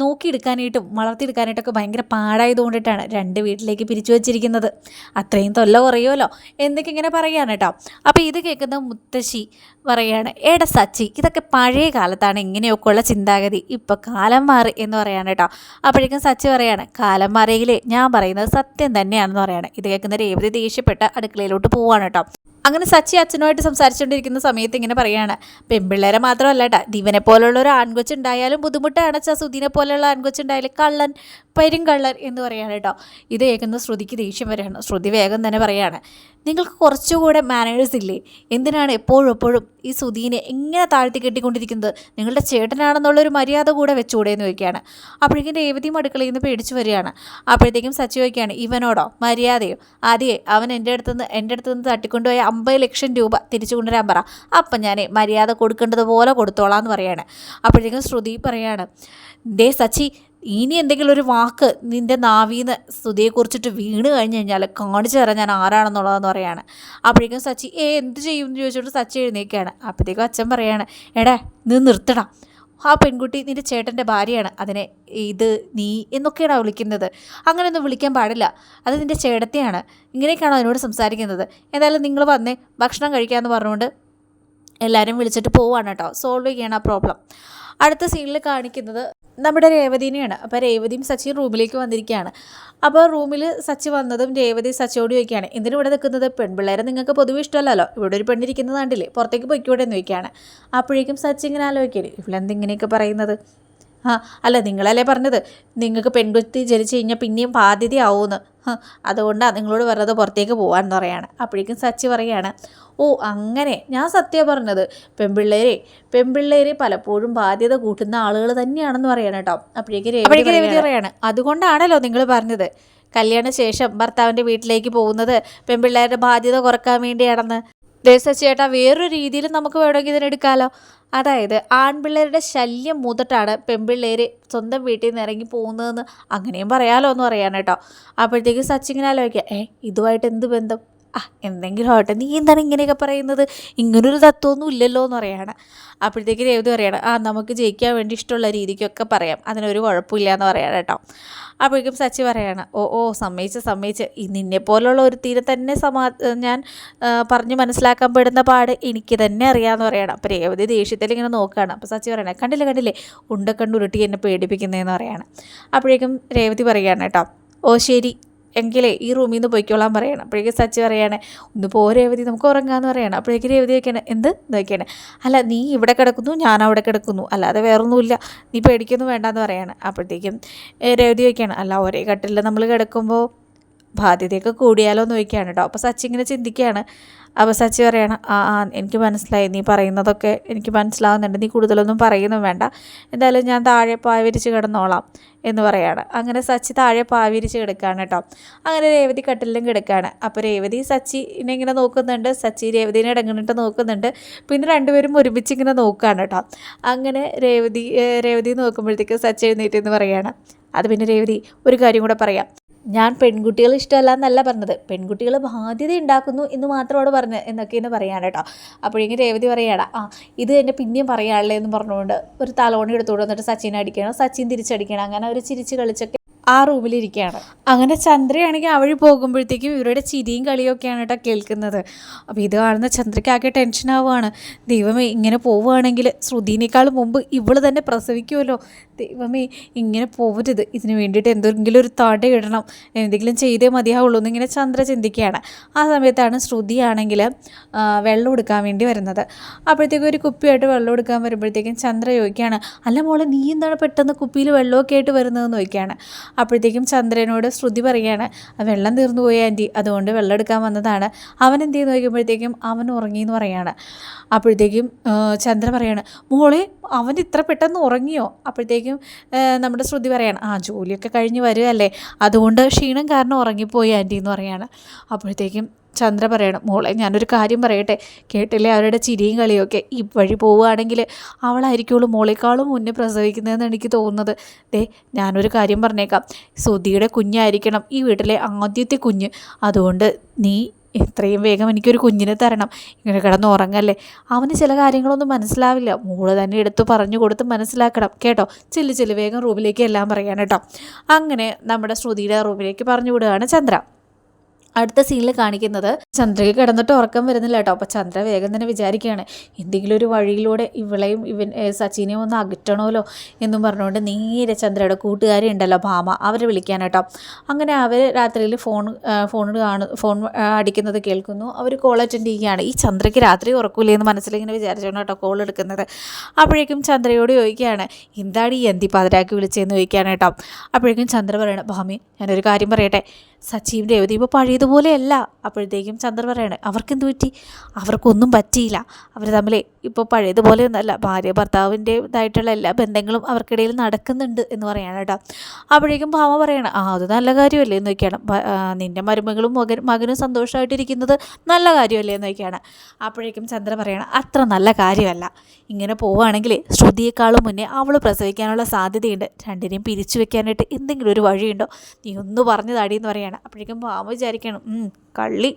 നോക്കിയെടുക്കാനായിട്ടും വളർത്തിയെടുക്കാനായിട്ടൊക്കെ ഭയങ്കര പാടായതുകൊണ്ടിട്ടാണ് രണ്ട് വീട്ടിലേക്ക് പിരിച്ചു വച്ചിരിക്കുന്നത്. അത്രയും തൊല്ല കുറയുമല്ലോ? എന്നൊക്കെ ഇങ്ങനെ പറയുകയാണ് കേട്ടോ. അപ്പോൾ ഇത് കേൾക്കുന്ന മുത്തശ്ശി പറയുകയാണ് എട സച്ചി ഇതൊക്കെ പഴയ കാലത്താണ് ഇങ്ങനെയൊക്കെ ഉള്ള ചിന്താഗതി. ഇപ്പോൾ കാലം മാറി എന്ന് പറയാണ് കേട്ടോ. അപ്പോഴേക്കും സച്ചി പറയാണ് കാലം മാറിയെങ്കിലേ ഞാൻ പറയുന്നത് സത്യം തന്നെയാണെന്ന് പറയാണ്. ഇത് കേൾക്കുന്ന രേവതി ദേഷ്യപ്പെട്ട് അടുക്കളയിലോട്ട് പോവാണ് കേട്ടോ. അങ്ങനെ സച്ചി അച്ഛനുമായിട്ട് സംസാരിച്ചുകൊണ്ടിരിക്കുന്ന സമയത്ത് ഇങ്ങനെ പറയാണ് പെൺപിള്ളേരെ മാത്രമല്ല കേട്ടോ ദിവനെ പോലുള്ള ഒരു ആൺകൊച്ചുണ്ടായാലും ബുദ്ധിമുട്ടാണ് ചാ സുധീനെ പോലെയുള്ള ആൺകൊച്ചുണ്ടായാലും കള്ളൻ പെരുങ്കള്ളൻ എന്ന് പറയാണ് കേട്ടോ. ഇത് കേൾക്കുന്ന ശ്രുതിക്ക് ദേഷ്യം വരെയാണ് ശ്രുതി വേഗം തന്നെ പറയാണ് നിങ്ങൾക്ക് കുറച്ചുകൂടെ മാനേഴ്സ് ഇല്ലേ? എന്തിനാണ് എപ്പോഴും എപ്പോഴും ഈ സുധീനെ എങ്ങനെ താഴ്ത്തി കെട്ടിക്കൊണ്ടിരിക്കുന്നത്? നിങ്ങളുടെ ചേട്ടനാണെന്നുള്ളൊരു മര്യാദ കൂടെ വെച്ചുകൂടെ എന്ന് ചോദിക്കുകയാണ്. അപ്പോഴേക്കും രേവതിയും അടുക്കളയിൽ നിന്ന് പേടിച്ചു വരികയാണ്. അപ്പോഴത്തേക്കും സച്ചി ചോദിക്കുകയാണ് ഇവനോടോ? മര്യാദയോ? അതെ അവൻ എന്റെ അടുത്ത് നിന്ന് എന്റെ അടുത്ത് നിന്ന് തട്ടിക്കൊണ്ടുപോയ അമ്പത് ലക്ഷം രൂപ തിരിച്ചു കൊണ്ടുവരാൻ പറ. അപ്പം ഞാൻ മര്യാദ കൊടുക്കേണ്ടതുപോലെ കൊടുത്തോളാം എന്ന് പറയാണ്. അപ്പോഴത്തേക്കും ശ്രുതി പറയാണ് ദേ സച്ചി ഇനി എന്തെങ്കിലും ഒരു വാക്ക് നിന്റെ നാവീന്ന് സ്തുതിയെക്കുറിച്ചിട്ട് വീണ് കഴിഞ്ഞ് കഴിഞ്ഞാൽ കാണിച്ചു തരാൻ ഞാൻ ആരാണെന്നുള്ളതെന്ന് പറയാണ്. അപ്പോഴേക്കും സച്ചി ഏ എന്ത് ചെയ്യും? എന്ന് ചോദിച്ചുകൊണ്ട് സച്ചി എഴുന്നേക്കാണ് അപ്പോഴത്തേക്കും അച്ഛൻ പറയാണ് എടാ നീ നിർത്തണം ആ പെൺകുട്ടി നിന്റെ ചേട്ടന്റെ ഭാര്യയാണ്. അതിനെ ഇത് നീ എന്നൊക്കെയാണ് വിളിക്കുന്നത്. അങ്ങനെയൊന്നും വിളിക്കാൻ പാടില്ല. അത് നിന്റെ ചേട്ടത്തെയാണ്. ഇങ്ങനെയൊക്കെയാണോ അതിനോട് സംസാരിക്കുന്നത്? എന്തായാലും നിങ്ങൾ വന്നേ ഭക്ഷണം കഴിക്കാമെന്ന് പറഞ്ഞുകൊണ്ട് എല്ലാവരും വിളിച്ചിട്ട് പോവാണ് കേട്ടോ. സോൾവ് ചെയ്യണം ആ പ്രോബ്ലം അടുത്ത സീനിൽ കാണിക്കുന്നത് നമ്മുടെ രേവതിനെയാണ്. അപ്പോൾ രേവതിയും സച്ചി റൂമിലേക്ക് വന്നിരിക്കുകയാണ്. അപ്പോൾ റൂമിൽ സച്ചി വന്നതും രേവതി സച്ചിയോട് ചോദിക്കുകയാണ് എന്തിനും ഇവിടെ നിൽക്കുന്നത്? പെൺപിള്ളേരെ നിങ്ങൾക്ക് പൊതുവെ ഇഷ്ടമല്ലല്ലോ. ഇവിടെ ഒരു പെണ്ണിരിക്കുന്നത് കണ്ടില്ലേ? പുറത്തേക്ക് പൊയ്ക്കൂടെ എന്ന് ചോദിക്കുകയാണ്. അപ്പോഴേക്കും സച്ചി ഇങ്ങനെ ആലോചിക്കരുത് ഇവളെന്തിങ്ങനെയൊക്കെ പറയുന്നത്? ആ അല്ല നിങ്ങളല്ലേ പറഞ്ഞത്? നിങ്ങൾക്ക് പെൺകുട്ടി ജനിച്ചു കഴിഞ്ഞാൽ പിന്നെയും ബാധ്യതയാവുമെന്ന് ഹ, അതുകൊണ്ടാണ് നിങ്ങളോട് പറഞ്ഞത് പുറത്തേക്ക് പോകാമെന്ന് പറയാണ്. അപ്പോഴേക്കും സച്ചി പറയാണ് ഓ അങ്ങനെ ഞാൻ സത്യം പറഞ്ഞത്. പെൺപിള്ളേരെ പെൺപിള്ളേരെ പലപ്പോഴും ബാധ്യത കൂട്ടുന്ന ആളുകൾ തന്നെയാണെന്ന് പറയണം കേട്ടോ. അപ്പോഴേക്കും അപ്പോഴേക്കും രേവതി പറയാണ് അതുകൊണ്ടാണല്ലോ നിങ്ങൾ പറഞ്ഞത്. കല്യാണ ശേഷം ഭർത്താവിന്റെ വീട്ടിലേക്ക് പോകുന്നത് പെൺപിള്ളേരുടെ ബാധ്യത കുറയ്ക്കാൻ വേണ്ടിയാണെന്ന്. ദേശ ചേട്ടാ വേറൊരു രീതിയിൽ നമുക്ക് വേണമെങ്കിൽ ഇതിനെടുക്കാമല്ലോ അതായത് ആൺപിള്ളേരുടെ ശല്യം മൂത്തിട്ടാണ് പെൺപിള്ളേർ സ്വന്തം വീട്ടിൽ നിന്ന് ഇറങ്ങി പോകുന്നതെന്ന് അങ്ങനെയും പറയാലോ എന്ന് പറയാൻ കേട്ടോ. അപ്പോഴത്തേക്ക് സച്ചിങ്ങനെ ആലോചിക്കുക ഏ ഇതുമായിട്ട് എന്ത് ബന്ധം? ആ എന്തെങ്കിലും ആവട്ടെ. നീ എന്താണ് ഇങ്ങനെയൊക്കെ പറയുന്നത്? ഇങ്ങനൊരു തത്വമൊന്നും ഇല്ലല്ലോ എന്ന് പറയാണ്. അപ്പോഴത്തേക്ക് രേവതി പറയുകയാണ് ആ നമുക്ക് ജയിക്കാൻ വേണ്ടി ഇഷ്ടമുള്ള രീതിക്കൊക്കെ പറയാം. അതിനൊരു കുഴപ്പമില്ല എന്ന് പറയാം കേട്ടോ. അപ്പോഴേക്കും സച്ചി പറയുകയാണ് ഓ ഓ സമ്മതിച്ച് സമ്മതിച്ച്. നിന്നെ പോലുള്ള ഒരു തീരെ തന്നെ സമാ ഞാൻ പറഞ്ഞു മനസ്സിലാക്കാൻ പെടുന്ന പാട് എനിക്ക് തന്നെ അറിയാമെന്ന് പറയണം. അപ്പോൾ രേവതി ദേഷ്യത്തിൽ ഇങ്ങനെ നോക്കുകയാണ്. അപ്പോൾ സച്ചി പറയണേ കണ്ടില്ലേ കണ്ടില്ലേ? ഉണ്ട കണ്ടുരുട്ടി എന്നെ പേടിപ്പിക്കുന്നതെന്ന് പറയാണ്. അപ്പോഴേക്കും രേവതി പറയുകയാണ് കേട്ടോ ഓ ശരി. എങ്കിലേ ഈ റൂമിൽ നിന്ന് പോയിക്കോളാൻ പറയണം. അപ്പോഴേക്കും സച്ചി പറയാണ് ഒന്ന് പോ രേവതി നമുക്ക് ഉറങ്ങാമെന്ന് പറയണം. അപ്പോഴേക്കും രേവതി വയ്ക്കണം എന്ത്? നോക്കിയാണ് അല്ല നീ ഇവിടെ കിടക്കുന്നു ഞാൻ അവിടെ കിടക്കുന്നു. അല്ലാതെ വേറൊന്നുമില്ല. നീ പേടിക്കൊന്നും വേണ്ടെന്ന് പറയാണ്. അപ്പോഴത്തേക്കും രേവതി വയ്ക്കുകയാണ് അല്ല ഒരേ കട്ടിലിൽ നമ്മൾ കിടക്കുമ്പോൾ ബാധ്യതയൊക്കെ കൂടിയാലോ എന്ന് ചോദിക്കുകയാണ് കേട്ടോ. അപ്പോൾ സച്ചി ഇങ്ങനെ ചിന്തിക്കുകയാണ്. അപ്പോൾ സച്ചി പറയണം ആ ആ എനിക്ക് മനസ്സിലായി. നീ പറയുന്നതൊക്കെ എനിക്ക് മനസ്സിലാവുന്നുണ്ട്. നീ കൂടുതലൊന്നും പറയുന്നും വേണ്ട. എന്തായാലും ഞാൻ താഴെ പാവിരിച്ച് കിടന്നോളാം എന്ന് പറയുകയാണ് അങ്ങനെ സച്ചി താഴെ പാവിരിച്ച് കിടക്കുകയാണ് കേട്ടോ. അങ്ങനെ രേവതി കട്ടിലും കിടക്കുകയാണ് അപ്പോൾ രേവതി സച്ചിനെ ഇങ്ങനെ നോക്കുന്നുണ്ട്. സച്ചി രേവതിനെ ഇടങ്ങിട്ട് നോക്കുന്നുണ്ട്. പിന്നെ രണ്ടുപേരും ഒരുമിച്ച് ഇങ്ങനെ നോക്കുകയാണ് കേട്ടോ. അങ്ങനെ രേവതി രേവതി നോക്കുമ്പോഴത്തേക്ക് സച്ചി എഴുന്നേറ്റ് എന്ന് പറയുകയാണ് അത് പിന്നെ രേവതി ഒരു കാര്യം കൂടെ പറയാം. ഞാൻ പെൺകുട്ടികൾ ഇഷ്ടമല്ല എന്നല്ല പറഞ്ഞത്. പെൺകുട്ടികൾ ബാധ്യത ഉണ്ടാക്കുന്നു എന്ന് മാത്രമാണ് പറഞ്ഞത് എന്നൊക്കെയാണ് പറയാണ് കേട്ടോ. അപ്പോഴേക്കും രേവതി പറയാണ് ആ ഇത് എന്നെ പിന്നെയും പറയാനുള്ളത് എന്ന് പറഞ്ഞുകൊണ്ട് ഒരു തലോണി എടുത്തുകൊണ്ട് വന്നിട്ട് സച്ചിനെ അടിക്കണം സച്ചിൻ തിരിച്ചടിക്കണം അങ്ങനെ അവർ ചിരിച്ച് കളിച്ചൊക്കെ ആ റൂമിലിരിക്കുകയാണ് അങ്ങനെ ചന്ദ്രയാണെങ്കിൽ അവഴി പോകുമ്പോഴത്തേക്കും ഇവരുടെ ചിരിയും കളിയൊക്കെയാണ് കേട്ടോ കേൾക്കുന്നത്. അപ്പോൾ ഇത് കാണുന്ന ചന്ദ്രയ്ക്ക് ആകെ ടെൻഷൻ ആവുകയാണ്. ദൈവമേ ഇങ്ങനെ പോവുകയാണെങ്കിൽ ശ്രുതിനേക്കാൾ മുമ്പ് ഇവൾ തന്നെ പ്രസവിക്കുമല്ലോ. ദൈവമേ ഇങ്ങനെ പോവരുത്. ഇതിന് വേണ്ടിയിട്ട് എന്തെങ്കിലും ഒരു തട ഇടണം. എന്തെങ്കിലും ചെയ്തേ മതിയാവുള്ളൂ എന്നിങ്ങനെ ചന്ദ്ര ചിന്തിക്കുകയാണ്. ആ സമയത്താണ് ശ്രുതി ആണെങ്കിൽ വെള്ളം എടുക്കാൻ വേണ്ടി വരുന്നത്. അപ്പോഴത്തേക്കും ഒരു കുപ്പിയായിട്ട് വെള്ളം എടുക്കാൻ വരുമ്പോഴത്തേക്കും ചന്ദ്ര ചോദിക്കുകയാണ് അല്ല മോളെ നീ എന്താണ് പെട്ടെന്ന് കുപ്പിയിൽ വെള്ളമൊക്കെ ആയിട്ട് വരുന്നതെന്ന് ചോദിക്കുകയാണ്. അപ്പോഴത്തേക്കും ചന്ദ്രനോട് ശ്രുതി പറയുകയാണ് വെള്ളം തീർന്നു പോയി ആന്റി അതുകൊണ്ട് വെള്ളം എടുക്കാൻ വന്നതാണ്. അവൻ എന്ത് ചെയ്യുന്നു നോക്കുമ്പോഴത്തേക്കും അവൻ ഉറങ്ങി എന്ന് പറയാണ് അപ്പോഴത്തേക്കും ചന്ദ്രൻ ചന്ദ്ര പറയാണ് മോളെ അവൻ ഇത്ര പെട്ടെന്ന് ഉറങ്ങിയോ? അപ്പോഴത്തേക്കും നമ്മുടെ ശ്രുതി പറയാണ് ആ ജോലിയൊക്കെ കഴിഞ്ഞ് വരുമല്ലേ അതുകൊണ്ട് ക്ഷീണം കാരണം ഉറങ്ങിപ്പോയി ആന്റി എന്ന് പറയാണ് അപ്പോഴത്തേക്കും ചന്ദ്ര പറയണം മോളെ ഞാനൊരു കാര്യം പറയട്ടെ. കേട്ടില്ലേ? അവരുടെ ചിരിയും കളിയൊക്കെ. ഈ വഴി പോവുകയാണെങ്കിൽ അവളായിരിക്കുള്ളൂ മോളേക്കാളും മുന്നേ പ്രസവിക്കുന്നതെന്ന് എനിക്ക് തോന്നുന്നത്. ദേ ഞാനൊരു കാര്യം പറഞ്ഞേക്കാം. സുധിയുടെ കുഞ്ഞായിരിക്കണം ഈ വീട്ടിലെ ആദ്യത്തെ കുഞ്ഞ്. അതുകൊണ്ട് നീ എത്രയും വേഗം എനിക്കൊരു കുഞ്ഞിനെ തരണം. ഇങ്ങനെ കിടന്ന് ഉറങ്ങല്ലേ? അവന് ചില കാര്യങ്ങളൊന്നും മനസ്സിലാവില്ല. മോൾ തന്നെ എടുത്ത് പറഞ്ഞു കൊടുത്ത് മനസ്സിലാക്കണം. കേട്ടോ? ചെല്ലു ചെല്ലു വേഗം റൂമിലേക്ക് എല്ലാം പറയാൻ കേട്ടോ. അങ്ങനെ നമ്മുടെ ശ്രുതിയുടെ റൂമിലേക്ക് പറഞ്ഞു വിടുകയാണ് ചന്ദ്ര. അടുത്ത സീനിൽ കാണിക്കുന്നത് ചന്ദ്രയ്ക്ക് കിടന്നിട്ട് ഉറക്കം വരുന്നില്ല കേട്ടോ. അപ്പോൾ ചന്ദ്ര വേഗം തന്നെ വിചാരിക്കുകയാണ് എന്തെങ്കിലും ഒരു വഴിയിലൂടെ ഇവളെയും ഇവൻ സച്ചിനെയും ഒന്ന് അകറ്റണമല്ലോ എന്നും പറഞ്ഞുകൊണ്ട് നേരെ ചന്ദ്രയുടെ കൂട്ടുകാരി ഉണ്ടല്ലോ ഭാമ അവരെ വിളിക്കാൻ കേട്ടോ. അങ്ങനെ അവർ രാത്രിയിൽ ഫോൺ ഫോണിൽ കാണു ഫോൺ അടിക്കുന്നത് കേൾക്കുന്നു. അവർ കോൾ അറ്റൻഡ് ചെയ്യുകയാണ്. ഈ ചന്ദ്രയ്ക്ക് രാത്രി ഉറക്കൂലേ എന്ന് മനസ്സിലിങ്ങനെ വിചാരിച്ചോണ്ട് കേട്ടോ കോൾ എടുക്കുന്നത്. അപ്പോഴേക്കും ചന്ദ്രയോട് ചോദിക്കുകയാണ് എന്താണ് ഈ എന്തി പാതിരാക്കി വിളിച്ചതെന്ന് ചോദിക്കുകയാണ് അപ്പോഴേക്കും ചന്ദ്ര പറയണം ഭാമി ഞാനൊരു കാര്യം പറയട്ടെ. സച്ചിയും ദേവതി ഇപ്പോൾ പഴയതുപോലെയല്ല. അപ്പോഴത്തേക്കും ചന്ദ്ര പറയണേ അവർക്കെന്ത് പറ്റി? അവർക്കൊന്നും പറ്റിയില്ല. അവർ തമ്മിൽ ഇപ്പോൾ പഴയതുപോലെയൊന്നല്ല. ഭാര്യ ഭർത്താവിന്റെ ഇതായിട്ടുള്ള എല്ലാ ബന്ധങ്ങളും അവർക്കിടയിൽ നടക്കുന്നുണ്ട് എന്ന് പറയാണ് കേട്ടോ. അപ്പോഴേക്കും ഭാമ പറയണം ആ അത് നല്ല കാര്യമല്ലേ? എന്ന് നോക്കിയാണ് നിന്റെ മരുമകളും മകൻ മകനും സന്തോഷമായിട്ടിരിക്കുന്നത് നല്ല കാര്യമല്ലേ? എന്ന് നോക്കിയാണ് അപ്പോഴേക്കും ചന്ദ്ര പറയണം അത്ര നല്ല കാര്യമല്ല. ഇങ്ങനെ പോവുകയാണെങ്കിൽ ശ്രുതിയേക്കാളും മുന്നേ അവൾ പ്രസവിക്കാനുള്ള സാധ്യതയുണ്ട്. രണ്ടിനെയും പിരിച്ചു വെക്കാനായിട്ട് എന്തെങ്കിലും ഒരു വഴിയുണ്ടോ? നീ ഒന്ന് പറഞ്ഞു താടി പറയാണ്. അപ്പോഴേക്കും പാമ്പ വിചാരിക്കണം. കള്ളി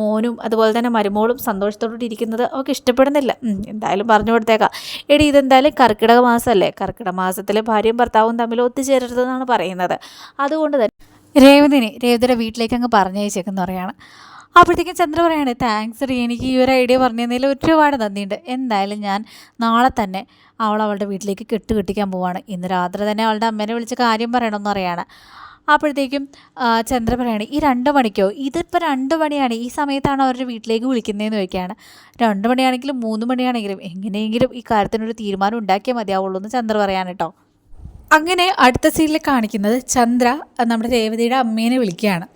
മോനും അതുപോലെ തന്നെ മരുമോളും സന്തോഷത്തോടുകൂടി ഇരിക്കുന്നത് അവൾക്ക് ഇഷ്ടപ്പെടുന്നില്ല. എന്തായാലും പറഞ്ഞു കൊടുത്തേക്കാം. എടി ഇതെന്തായാലും കർക്കിടക മാസമല്ലേ? കർക്കിടക മാസത്തിൽ ഭാര്യയും ഭർത്താവും തമ്മിൽ ഒത്തുചേരരുതെന്നാണ് പറയുന്നത്. അതുകൊണ്ട് തന്നെ രേവതിനെ രേവതിയുടെ വീട്ടിലേക്ക് അങ്ങ് പറഞ്ഞയച്ചേക്കെന്ന് പറയാണ്. അപ്പോഴത്തേക്കും ചന്ദ്ര പറയാണ് താങ്ക്സ് ഡി എനിക്ക് ഈ ഒരു ഐഡിയ പറഞ്ഞു പറഞ്ഞതിൽ ഒരുപാട് നന്ദിയുണ്ട്. എന്തായാലും ഞാൻ നാളെ തന്നെ അവൾ അവളുടെ വീട്ടിലേക്ക് കെട്ട് കെട്ടിക്കാൻ പോവാണ്. ഇന്ന് രാത്രി തന്നെ അവളുടെ അമ്മേനെ വിളിച്ച് കാര്യം പറയണമെന്ന് പറയാണ്. അപ്പോഴത്തേക്കും ആ, ചന്ദ്ര പറയാണ് ഈ രണ്ട് മണിക്കോ? ഇതിപ്പോൾ രണ്ട് മണിയാണ്. ഈ സമയത്താണ് അവരുടെ വീട്ടിലേക്ക് വിളിക്കുന്നതെന്ന് ചോദിക്കുകയാണ്. രണ്ട് മണിയാണെങ്കിലും മൂന്ന് മണിയാണെങ്കിലും എങ്ങനെയെങ്കിലും ഈ കാര്യത്തിനൊരു തീരുമാനം ഉണ്ടാക്കിയാൽ മതിയാവുള്ളൂ എന്ന് ചന്ദ്ര പറയാൻ കേട്ടോ. അങ്ങനെ അടുത്ത സീനിൽ കാണിക്കുന്നത് ചന്ദ്ര നമ്മുടെ രേവതിയുടെ അമ്മേനെ വിളിക്കുകയാണ്.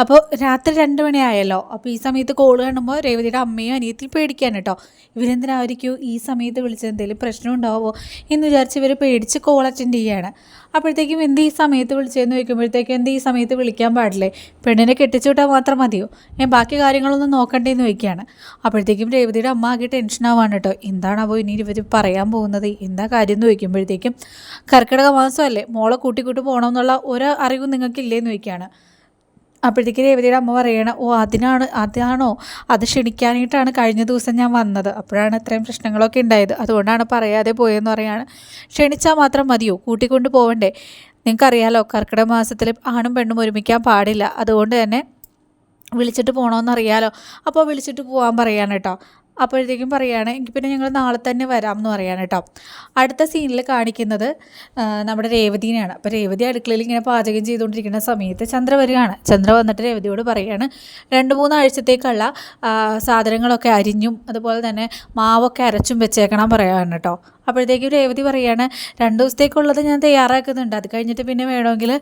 അപ്പോൾ രാത്രി രണ്ട് മണിയായല്ലോ. അപ്പോൾ ഈ സമയത്ത് കോൾ കാണുമ്പോൾ രേവതിയുടെ അമ്മയും അനിയത്തിൽ പേടിക്കാൻ കേട്ടോ. ഇവരെന്തിനായിരിക്കും ഈ സമയത്ത് വിളിച്ചത്? എന്തെങ്കിലും പ്രശ്നം ഉണ്ടാവുമോ എന്ന് വിചാരിച്ച് ഇവർ പേടിച്ച് കോൾ അറ്റൻഡ് ചെയ്യുകയാണ് അപ്പോഴത്തേക്കും എന്ത് ഈ സമയത്ത് വിളിച്ചതെന്ന് ചോദിക്കുമ്പോഴത്തേക്കും എന്ത് ഈ സമയത്ത് വിളിക്കാൻ പാടില്ലേ? പെണ്ണിനെ കെട്ടിച്ചു വിട്ടാൽ മാത്രം മതിയോ? ഞാൻ ബാക്കി കാര്യങ്ങളൊന്നും നോക്കണ്ടേന്ന് ചോദിക്കുകയാണ്. അപ്പോഴത്തേക്കും രേവതിയുടെ അമ്മ ആകെ ടെൻഷനാവാണ് കേട്ടോ. എന്താണാവോ ഇനി ഇവർ പറയാൻ പോകുന്നത്? എന്താ കാര്യം എന്ന് ചോദിക്കുമ്പോഴത്തേക്കും കർക്കിടക മാസമല്ലേ? മോളെ കൂട്ടിക്കൂട്ടി പോകണമെന്നുള്ള ഒരു അറിവും നിങ്ങൾക്കില്ലേന്ന് ചോദിക്കുകയാണ്. അപ്പോഴത്തേക്ക് രേവതിയുടെ അമ്മ പറയണ ഓ അതിനാണ് അതാണോ? അത് ക്ഷണിക്കാനായിട്ടാണ് കഴിഞ്ഞ ദിവസം ഞാൻ വന്നത്. അപ്പോഴാണ് ഇത്രയും പ്രശ്നങ്ങളൊക്കെ ഉണ്ടായത്. അതുകൊണ്ടാണ് പറയാതെ പോയെന്ന് പറയാണ്. ക്ഷണിച്ചാൽ മാത്രം മതിയോ? കൂട്ടിക്കൊണ്ട് പോവണ്ടേ? നിങ്ങൾക്കറിയാലോ കർക്കിടക മാസത്തിൽ ആണും പെണ്ണും ഒരുമിക്കാൻ പാടില്ല. അതുകൊണ്ട് തന്നെ വിളിച്ചിട്ട് പോകണമെന്നറിയാലോ അപ്പോൾ വിളിച്ചിട്ട് പോകാൻ പറയാണ് കേട്ടോ. അപ്പോഴത്തേക്കും പറയുകയാണ് എങ്കിൽ പിന്നെ ഞങ്ങൾ നാളെ തന്നെ വരാം എന്ന് പറയാണ് കേട്ടോ. അടുത്ത സീനിൽ കാണിക്കുന്നത് നമ്മുടെ രേവതിനെയാണ്. അപ്പോൾ രേവതി അടുക്കളയിൽ ഇങ്ങനെ പാചകം ചെയ്തുകൊണ്ടിരിക്കുന്ന സമയത്ത് ചന്ദ്ര വരികയാണ്. ചന്ദ്ര വന്നിട്ട് രേവതിയോട് പറയുകയാണ് രണ്ട് മൂന്ന് ആഴ്ചത്തേക്കുള്ള സാധനങ്ങളൊക്കെ അരിഞ്ഞും അതുപോലെ തന്നെ മാവൊക്കെ അരച്ചും വെച്ചേക്കണം പറയാണ് കേട്ടോ. അപ്പോഴത്തേക്കും രേവതി പറയാണ് രണ്ട് ദിവസത്തേക്കുള്ളത് ഞാൻ തയ്യാറാക്കുന്നുണ്ട്. അത് കഴിഞ്ഞിട്ട് പിന്നെ വേണമെങ്കിൽ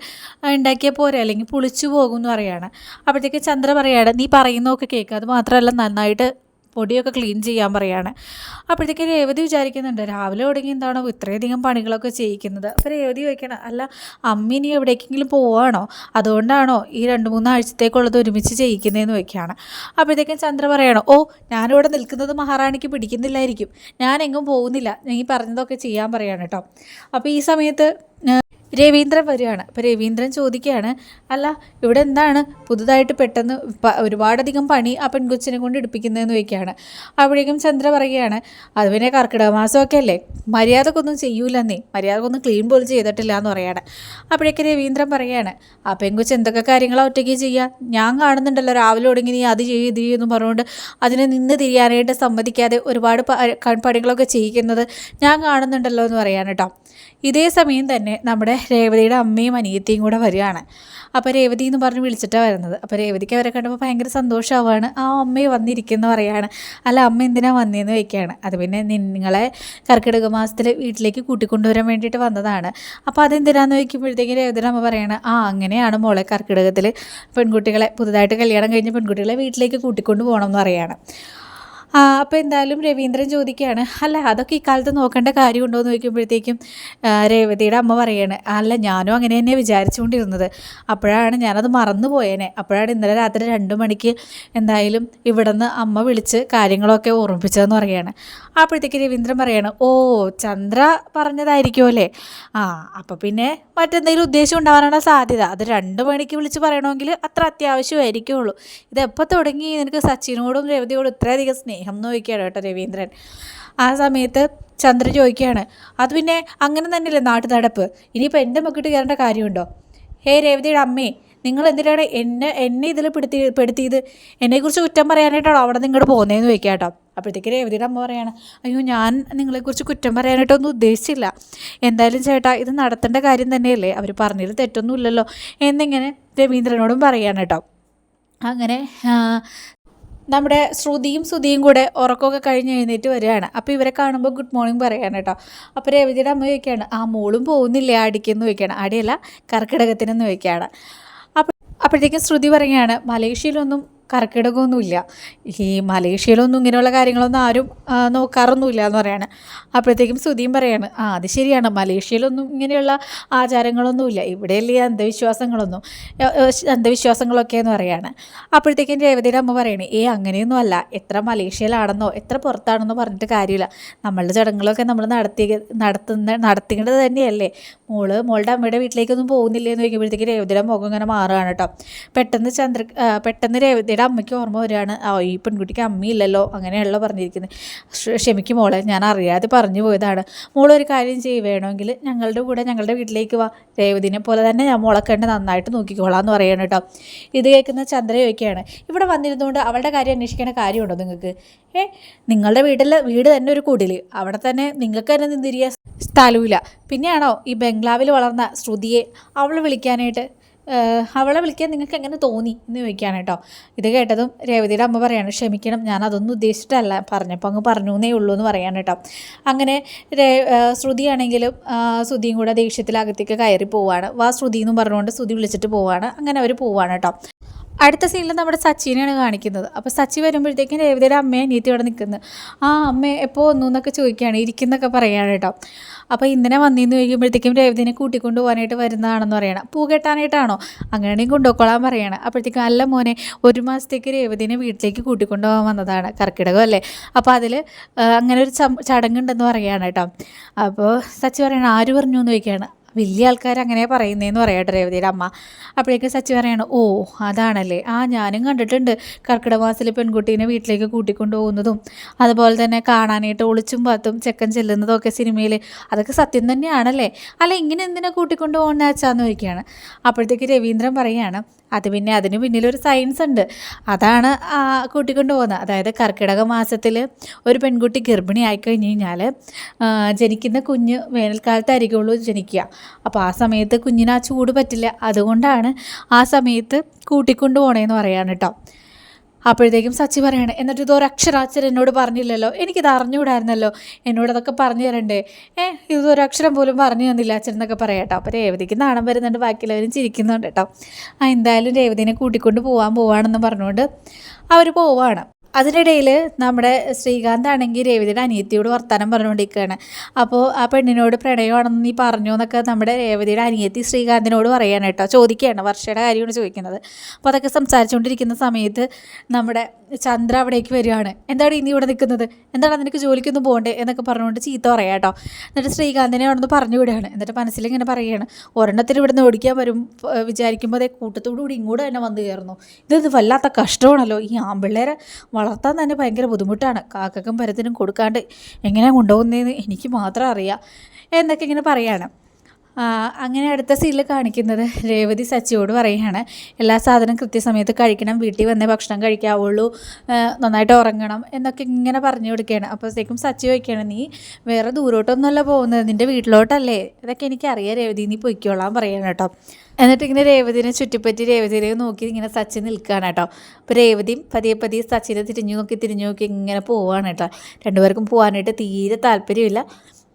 ഉണ്ടാക്കിയാൽ പോരെ. അല്ലെങ്കിൽ പുളിച്ചു പോകും എന്ന് പറയാണ്. അപ്പോഴത്തേക്ക് ചന്ദ്ര പറയാണ് നീ പറയുന്നതൊക്കെ കേൾക്കുക അത് മാത്രമല്ല നന്നായിട്ട് പൊടിയൊക്കെ ക്ലീൻ ചെയ്യാൻ പറയാണ്. അപ്പോഴത്തേക്ക് രേവതി വിചാരിക്കുന്നുണ്ട് രാവിലെ തുടങ്ങി എന്താണോ ഇത്രയധികം പണികളൊക്കെ ചെയ്യിക്കുന്നത്. അപ്പോൾ രേവതി ചോദിക്കണം അല്ല അമ്മ ഇനി എവിടേക്കെങ്കിലും പോവാണോ? അതുകൊണ്ടാണോ ഈ രണ്ട് മൂന്ന് ആഴ്ചത്തേക്കുള്ളത് ഒരുമിച്ച് ചെയ്യിക്കുന്നതെന്ന് വയ്ക്കുകയാണ് അപ്പോഴത്തേക്കും ചന്ദ്ര പറയണം ഓ ഞാനിവിടെ നിൽക്കുന്നത് മഹാറാണിക്ക് പിടിക്കുന്നില്ലായിരിക്കും. ഞാൻ എങ്ങും പോകുന്നില്ല. ഈ പറഞ്ഞതൊക്കെ ചെയ്യാൻ പറയാണ് കേട്ടോ അപ്പോൾ ഈ സമയത്ത് രവീന്ദ്രൻ വരികയാണ്. അപ്പോൾ രവീന്ദ്രൻ ചോദിക്കുകയാണ് അല്ല ഇവിടെ എന്താണ് പുതുതായിട്ട് പെട്ടെന്ന് ഒരുപാടധികം പണി ആ പെൺകൊച്ചിനെ കൊണ്ട് എടുപ്പിക്കുന്നതെന്ന് ചോദിക്കുകയാണ്. അപ്പോഴേക്കും ചന്ദ്ര പറയുകയാണ് അത് പിന്നെ കർക്കിടക മാസമൊക്കെ അല്ലേ മര്യാദക്കൊന്നും ചെയ്യൂലെന്നേ മര്യാദക്കൊന്നും ക്ലീൻ പോലും ചെയ്തിട്ടില്ല എന്ന് പറയാണ്. അപ്പോഴേക്ക് രവീന്ദ്രൻ പറയുകയാണ് ആ പെൺകൊച്ച് എന്തൊക്കെ കാര്യങ്ങളാണ് ഒറ്റയ്ക്ക് ചെയ്യുക ഞാൻ കാണുന്നുണ്ടല്ലോ രാവിലെ തുടങ്ങി നീ അത് ചെയ്യും ഇത് ചെയ്യുമെന്ന് പറഞ്ഞുകൊണ്ട് അതിനെ നിന്ന് തിരിയാനായിട്ട് സമ്മതിക്കാതെ ഒരുപാട് പണികളൊക്കെ ചെയ്യിക്കുന്നത് ഞാൻ കാണുന്നുണ്ടല്ലോ എന്ന് പറയാൻ കേട്ടോ. ഇതേ സമയം തന്നെ നമ്മുടെ രേവതിയുടെ അമ്മയും അനിയത്തിയും കൂടെ വരികയാണ്. അപ്പോൾ രേവതി എന്ന് പറഞ്ഞ് വിളിച്ചിട്ടാണ് വരുന്നത്. അപ്പോൾ രേവതിക്ക് അവരെ കണ്ടപ്പോൾ ഭയങ്കര സന്തോഷമാവാണ് ആ അമ്മയെ വന്നിരിക്കുന്നു പറയാണ്. അല്ല അമ്മ എന്തിനാണ് വന്നതെന്ന് വയ്ക്കുകയാണ് അത് പിന്നെ നിങ്ങളെ കർക്കിടക മാസത്തിൽ വീട്ടിലേക്ക് കൂട്ടിക്കൊണ്ടുവരാൻ വേണ്ടിയിട്ട് വന്നതാണ്. അപ്പോൾ അതെന്തിനാന്ന് ചോദിക്കുമ്പോഴത്തേക്കും രേവതിയുടെ അമ്മ പറയാണ് ആ അങ്ങനെയാണ് മോളെ കർക്കിടകത്തിൽ പെൺകുട്ടികളെ പുതുതായിട്ട് കല്യാണം കഴിഞ്ഞ പെൺകുട്ടികളെ വീട്ടിലേക്ക് കൂട്ടിക്കൊണ്ട് പോകണം എന്ന് പറയാണ്. അപ്പോൾ എന്തായാലും രവീന്ദ്രൻ ചോദിക്കുകയാണ് അല്ല അതൊക്കെ ഇക്കാലത്ത് നോക്കേണ്ട കാര്യമുണ്ടോ? എന്ന് ചോദിക്കുമ്പോഴത്തേക്കും രേവതിയുടെ അമ്മ പറയാണ് അല്ല ഞാനും അങ്ങനെ തന്നെ വിചാരിച്ചുകൊണ്ടിരുന്നത്. അപ്പോഴാണ് ഞാനത് മറന്നു പോയേനെ അപ്പോഴാണ് ഇന്നലെ രാത്രി രണ്ട് മണിക്ക് എന്തായാലും ഇവിടുന്ന് അമ്മ വിളിച്ച് കാര്യങ്ങളൊക്കെ ഓർമ്മിപ്പിച്ചതെന്ന് പറയാണ്. അപ്പോഴത്തേക്ക് രവീന്ദ്രൻ പറയാണ് ഓ ചന്ദ്ര പറഞ്ഞതായിരിക്കും അല്ലേ? ആ അപ്പോൾ പിന്നെ മറ്റെന്തെങ്കിലും ഉദ്ദേശം ഉണ്ടാവാനാണ് സാധ്യത. അത് രണ്ട് മണിക്ക് വിളിച്ച് പറയണമെങ്കിൽ അത്ര അത്യാവശ്യമായിരിക്കുള്ളൂ. ഇത് തുടങ്ങി? നിനക്ക് സച്ചിനോടും രവതിയോടും ഇത്രയധികം സ്നേഹം എന്ന് ചോദിക്കുകയാണ് കേട്ടോ രവീന്ദ്രൻ. ആ സമയത്ത് ചന്ദ്ര ചോദിക്കുകയാണ് അത് പിന്നെ അങ്ങനെ തന്നെയല്ലേ നാട്ടു നടപ്പ്? ഇനിയിപ്പോൾ എന്റെ മക്കിട്ട് കയറേണ്ട കാര്യമുണ്ടോ? ഹേ രേവതിയുടെ അമ്മേ നിങ്ങൾ എന്തിനാണ് എന്നെ എന്നെ ഇതിൽ പെടുത്തി പെടുത്തിയത്? എന്നെക്കുറിച്ച് കുറ്റം പറയാനായിട്ടാണോ അവിടെ നിങ്ങോട്ട് പോകുന്നതെന്ന് ചോദിക്കാം കേട്ടോ. അപ്പോഴത്തേക്ക് രേവതിയുടെ അമ്മ പറയാണ് അയ്യോ ഞാൻ നിങ്ങളെക്കുറിച്ച് കുറ്റം പറയാനായിട്ടൊന്നും ഉദ്ദേശിച്ചില്ല. എന്തായാലും ചേട്ടാ ഇത് നടത്തേണ്ട കാര്യം തന്നെയല്ലേ? അവർ പറഞ്ഞതിൽ തെറ്റൊന്നുമില്ലല്ലോ. എന്നിങ്ങനെ രവീന്ദ്രനോടും പറയാണ് കേട്ടോ. അങ്ങനെ നമ്മുടെ ശ്രുതിയും ശ്രുതിയും കൂടെ ഉറക്കമൊക്കെ കഴിഞ്ഞ് എഴുന്നേറ്റ് വരികയാണ്. അപ്പോൾ ഇവരെ കാണുമ്പോൾ ഗുഡ് മോർണിംഗ് പറയാണ് കേട്ടോ. അപ്പോൾ രവിതിയുടെ അമ്മ ചോദിക്കുകയാണ് ആ മോളും പോകുന്നില്ല ആടിക്കെന്ന്? ചോദിക്കുകയാണ്. അടിയല്ല കർക്കിടകത്തിനെന്ന് ചോദിക്കുകയാണ്. അപ്പോൾ അപ്പോഴത്തേക്കും ശ്രുതി പറയുകയാണ് മലേഷ്യയിലൊന്നും കർക്കിടകമൊന്നുമില്ല. ഈ മലേഷ്യയിലൊന്നും ഇങ്ങനെയുള്ള കാര്യങ്ങളൊന്നും ആരും നോക്കാറൊന്നുമില്ല എന്ന് പറയാണ്. അപ്പോഴത്തേക്കും ശ്രുതിയും പറയാണ് ആ അത് ശരിയാണ്. മലേഷ്യയിലൊന്നും ഇങ്ങനെയുള്ള ആചാരങ്ങളൊന്നുമില്ല. ഇവിടെയല്ലേ അന്ധവിശ്വാസങ്ങളൊന്നും അന്ധവിശ്വാസങ്ങളൊക്കെ എന്ന് പറയാണ്. അപ്പോഴത്തേക്കും രേവതിയുടെ അമ്മ പറയണേ ഏ അങ്ങനെയൊന്നും അല്ല. എത്ര മലേഷ്യയിലാണെന്നോ എത്ര പുറത്താണെന്നോ പറഞ്ഞിട്ട് കാര്യമില്ല. നമ്മളുടെ ചടങ്ങുകളൊക്കെ നമ്മൾ നടത്തി നടത്തുന്ന നടത്തേണ്ടത് തന്നെയല്ലേ. മോൾ മോളുടെ അമ്മയുടെ വീട്ടിലേക്കൊന്നും പോകുന്നില്ലേ? എന്ന് ചോദിക്കുമ്പോഴത്തേക്ക് രേവതിയുടെ മുഖം ഇങ്ങനെ മാറുകയാണ് കേട്ടോ. പെട്ടെന്ന് ചന്ദ്ര പെട്ടെന്ന് പെട്ടെന്ന് രേവതിയുടെ അമ്മയ്ക്ക് ഓർമ്മ വരികയാണ്. ആ ഈ പെൺകുട്ടിക്ക് അമ്മയില്ലല്ലോ അങ്ങനെയല്ലോ പറഞ്ഞിരിക്കുന്നത് ക്ഷ- ക്ഷമിക്കും മോളെ ഞാൻ അറിയാതെ പറഞ്ഞു പോയതാണ്. മോളൊരു കാര്യം ചെയ്യ വേണമെങ്കിൽ ഞങ്ങളുടെ കൂടെ ഞങ്ങളുടെ വീട്ടിലേക്ക് വാ. രേവതിനെ പോലെ തന്നെ ഞാൻ മോളെ കണ്ട് നന്നായിട്ട് നോക്കിക്കോളാം എന്ന് പറയണം കേട്ടോ. ഇത് കേൾക്കുന്ന ചന്ദ്ര ചോദിക്കുകയാണ് ഇവിടെ വന്നിരുന്നുകൊണ്ട് അവളുടെ കാര്യം അന്വേഷിക്കേണ്ട കാര്യമുണ്ടോ നിങ്ങൾക്ക്? ഏ നിങ്ങളുടെ വീട്ടിൽ വീട് തന്നെ ഒരു കുടിൽ അവിടെ തന്നെ നിങ്ങൾക്ക് തന്നെ നിന്നിരിയ സ്ഥലമില്ല പിന്നെയാണോ ഈ ബംഗ്ലാവിൽ വളർന്ന ശ്രുതിയെ അവൾ വിളിക്കാനായിട്ട്? അവളെ വിളിക്കാൻ നിങ്ങൾക്ക് എങ്ങനെ തോന്നി എന്ന് ചോദിക്കുകയാണ് കേട്ടോ. ഇത് കേട്ടതും രേവതിയുടെ അമ്മ പറയാണ് ക്ഷമിക്കണം ഞാൻ അതൊന്നും ഉദ്ദേശിച്ചിട്ടല്ല. പറഞ്ഞപ്പോൾ അങ്ങ് പറഞ്ഞു എന്നേ ഉള്ളൂ എന്ന് പറയാണ് കേട്ടോ. അങ്ങനെ ശ്രുതിയാണെങ്കിലും ശ്രുതിയും കൂടെ ദേഷ്യത്തിൽ അകത്തേക്ക് കയറി പോവാണ്. വാ ശ്രുതി എന്നും പറഞ്ഞുകൊണ്ട് ശ്രുതി വിളിച്ചിട്ട് പോവാണ്. അങ്ങനെ അവർ പോവാണ് കേട്ടോ. അടുത്ത സീനിൽ നമ്മുടെ സച്ചിനെയാണ് കാണിക്കുന്നത്. അപ്പോൾ സച്ചി വരുമ്പോഴത്തേക്കും രേവതിയുടെ അമ്മയെ അനിയത്തി അവിടെ നിൽക്കുന്നത്. ആ അമ്മ എപ്പോൾ വന്നു? എന്നൊക്കെ ചോദിക്കുകയാണ് ഇരിക്കുന്നൊക്കെ പറയുകയാണ് കേട്ടോ. അപ്പോൾ ഇന്നലെ വന്നിന്ന് ചോദിക്കുമ്പോഴത്തേക്കും രേവതിനെ കൂട്ടിക്കൊണ്ട് പോകാനായിട്ട് വരുന്നതാണെന്ന് പറയണം. പൂ കെട്ടാനായിട്ടാണോ? അങ്ങനെയാണെങ്കിൽ കൊണ്ടുപോയിക്കോളാൻ പറയണം. അപ്പോഴത്തേക്കും അല്ല മോനെ ഒരു മാസത്തേക്ക് രേവതിനെ വീട്ടിലേക്ക് കൂട്ടിക്കൊണ്ടു പോകാൻ വന്നതാണ് കർക്കിടകം അല്ലേ? അപ്പോൾ അതിൽ അങ്ങനെ ഒരു ചടങ്ങുണ്ടെന്ന് പറയുകയാണ് കേട്ടോ. അപ്പോൾ സച്ചി പറയണം ആര് പറഞ്ഞു എന്ന് ചോദിക്കുകയാണ്. വലിയ ആൾക്കാർ അങ്ങനെ പറയുന്നതെന്ന് പറയാം രേവതിയുടെ അമ്മ. അപ്പോഴേക്കും സച്ചി പറയാണ് ഓ അതാണല്ലേ. ആ ഞാനും കണ്ടിട്ടുണ്ട്. കർക്കിടക മാസത്തിൽ പെൺകുട്ടീനെ വീട്ടിലേക്ക് കൂട്ടിക്കൊണ്ടു പോകുന്നതും അതുപോലെ തന്നെ കാണാനായിട്ട് ഒളിച്ചും പാത്തും ചെക്കൻ ചെല്ലുന്നതും ഒക്കെ സിനിമയിൽ അതൊക്കെ സത്യം തന്നെയാണല്ലേ? അല്ല ഇങ്ങനെ എന്തിനാ കൂട്ടിക്കൊണ്ടു പോകുന്ന അച്ഛാന്ന് ചോദിക്കുകയാണ്. അപ്പോഴത്തേക്ക് രവീന്ദ്രൻ പറയുകയാണ് അത് പിന്നെ അതിന് പിന്നിലൊരു സയൻസ് ഉണ്ട്. അതാണ് കൂട്ടിക്കൊണ്ട് പോകുന്നത് അതായത് കർക്കിടക മാസത്തിൽ ഒരു പെൺകുട്ടി ഗർഭിണിയായി കഴിഞ്ഞ് കഴിഞ്ഞാൽ ജനിക്കുന്ന കുഞ്ഞ് വേനൽക്കാലത്തായിരിക്കുള്ളൂ ജനിക്കുക. അപ്പോൾ ആ സമയത്ത് കുഞ്ഞിന് ആ ചൂട് പറ്റില്ല. അതുകൊണ്ടാണ് ആ സമയത്ത് കൂട്ടിക്കൊണ്ട് പോണേന്ന് പറയാണ് കേട്ടോ അപ്പോഴത്തേക്കും സച്ചി പറയാണ് എന്നിട്ട് ഇത് ഒരക്ഷരാച്ചൻ എന്നോട് പറഞ്ഞില്ലല്ലോ? എനിക്കിത് അറിഞ്ഞുകൂടായിരുന്നല്ലോ? എന്നോട് അതൊക്കെ പറഞ്ഞു തരണ്ടേ? ഏ ഇത് ഒരക്ഷരം പോലും പറഞ്ഞു തന്നില്ല അച്ഛൻ എന്നൊക്കെ പറയാം കേട്ടോ അപ്പോൾ രേവതിക്ക് നാണം വരുന്നുണ്ട് ബാക്കിയുള്ളവരും ചിരിക്കുന്നുണ്ട് കേട്ടോ ആ എന്തായാലും രേവതിനെ കൂട്ടിക്കൊണ്ട് പോകാൻ പോവാണെന്ന് പറഞ്ഞുകൊണ്ട് അവർ പോവാണ്. അതിനിടയിൽ നമ്മുടെ ശ്രീകാന്ത് ആണെങ്കിൽ രേവതിയുടെ അനിയത്തിയോട് വർത്തമാനം പറഞ്ഞുകൊണ്ടിരിക്കുകയാണ്. അപ്പോൾ ആ പെണ്ണിനോട് പ്രണയമാണെന്ന് നീ പറഞ്ഞു എന്നൊക്കെ നമ്മുടെ രേവതിയുടെ അനിയത്തി ശ്രീകാന്തിനോട് പറയാണ് കേട്ടോ. ചോദിക്കുകയാണ്. വർഷയുടെ കാര്യമാണ് ചോദിക്കുന്നത്. അപ്പോൾ അതൊക്കെ സംസാരിച്ചുകൊണ്ടിരിക്കുന്ന സമയത്ത് നമ്മുടെ ചന്ദ്ര അവിടേക്ക് വരികയാണ് എന്താണ് ഇനി ഇവിടെ നിൽക്കുന്നത്? എന്താണ് നിനക്ക് ജോലിക്കൊന്നും പോകണ്ടേ? എന്നൊക്കെ പറഞ്ഞുകൊണ്ട് ചീത്ത പറയാം കേട്ടോ. എന്നിട്ട് ശ്രീകാന്തിനെ അവിടെ നിന്ന് പറഞ്ഞു വിടുകയാണ്. എന്നിട്ട് മനസ്സിലിങ്ങനെ പറയുകയാണ്. ഒരെണ്ണത്തിന് ഇവിടെ നിന്ന് ഓടിക്കാൻ വരും. വിചാരിക്കുമ്പോൾ അതേ കൂട്ടത്തോടു കൂടി ഇങ്ങോട്ട് തന്നെ വന്നു കയറുന്നു. ഇത് വല്ലാത്ത കഷ്ടമാണല്ലോ. ഈ ആമ്പിള്ളേരെ വളർത്താൻ തന്നെ ഭയങ്കര ബുദ്ധിമുട്ടാണ്. കാക്കക്കും പരത്തിനും കൊടുക്കാണ്ട് എങ്ങനെയാണ് കൊണ്ടുപോകുന്നതെന്ന് എനിക്ക് മാത്രം അറിയാം. എന്നൊക്കെ ഇങ്ങനെ പറയാണ്. അങ്ങനെ അടുത്ത സീനിൽ കാണിക്കുന്നത് രേവതി സച്ചിയോട് പറയുകയാണ് എല്ലാ സാധനം കൃത്യസമയത്ത് കഴിക്കണം വീട്ടിൽ വന്നേ ഭക്ഷണം കഴിക്കാവുള്ളൂ നന്നായിട്ട് ഉറങ്ങണം എന്നൊക്കെ ഇങ്ങനെ പറഞ്ഞു കൊടുക്കുകയാണ്. അപ്പോഴത്തേക്കും സച്ചി ചോദിക്കുകയാണ് നീ വേറെ ദൂരോട്ടൊന്നുമല്ല പോകുന്നത് നിന്റെ വീട്ടിലോട്ടല്ലേ? ഇതൊക്കെ എനിക്കറിയാം രേവതി നീ പൊയ്ക്കോളാൻ പറയണം കേട്ടോ. എന്നിട്ട് ഇങ്ങനെ രേവതിനെ ചുറ്റിപ്പറ്റി രേവതിയിലേക്ക് നോക്കി ഇങ്ങനെ സച്ചി നിൽക്കുകയാണ് കേട്ടോ. അപ്പോൾ രേവതി പതിയെ പതിയെ സച്ചിനെ തിരിഞ്ഞു നോക്കി തിരിഞ്ഞു നോക്കി ഇങ്ങനെ പോവാണ് കേട്ടോ. രണ്ടുപേർക്കും പോകാനായിട്ട് തീരെ താല്പര്യമില്ല.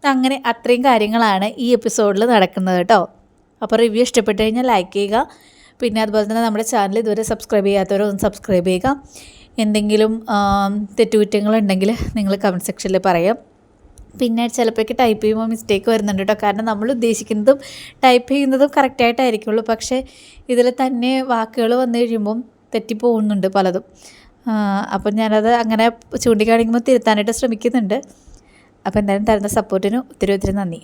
അങ്ങനെ അത്രയും കാര്യങ്ങളാണ് ഈ എപ്പിസോഡിൽ നടക്കുന്നത് കേട്ടോ. അപ്പോൾ റിവ്യൂ ഇഷ്ടപ്പെട്ട് കഴിഞ്ഞാൽ ലൈക്ക് ചെയ്യുക. പിന്നെ അതുപോലെ തന്നെ നമ്മുടെ ചാനൽ ഇതുവരെ സബ്സ്ക്രൈബ് ചെയ്യാത്തവരൊന്ന് സബ്സ്ക്രൈബ് ചെയ്യുക. എന്തെങ്കിലും തെറ്റുകുറ്റങ്ങളുണ്ടെങ്കിൽ നിങ്ങൾ കമന്റ് സെക്ഷനിൽ പറയാം. പിന്നെ ചിലപ്പോഴൊക്കെ ടൈപ്പ് ചെയ്യുമ്പോൾ മിസ്റ്റേക്ക് വരുന്നുണ്ട് കേട്ടോ. കാരണം നമ്മൾ ഉദ്ദേശിക്കുന്നതും ടൈപ്പ് ചെയ്യുന്നതും കറക്റ്റായിട്ടായിരിക്കുള്ളൂ പക്ഷേ ഇതിൽ തന്നെ വാക്കുകൾ വന്നു കഴിയുമ്പം തെറ്റിപ്പോകുന്നുണ്ട് പലതും. അപ്പം ഞാനത് അങ്ങനെ ചൂണ്ടിക്കാണിക്കുമ്പോൾ തിരുത്താനായിട്ട് ശ്രമിക്കുന്നുണ്ട്. അപ്പോൾ എന്തായാലും തരുന്ന സപ്പോർട്ടിന് ഒത്തിരി ഒത്തിരി നന്ദി.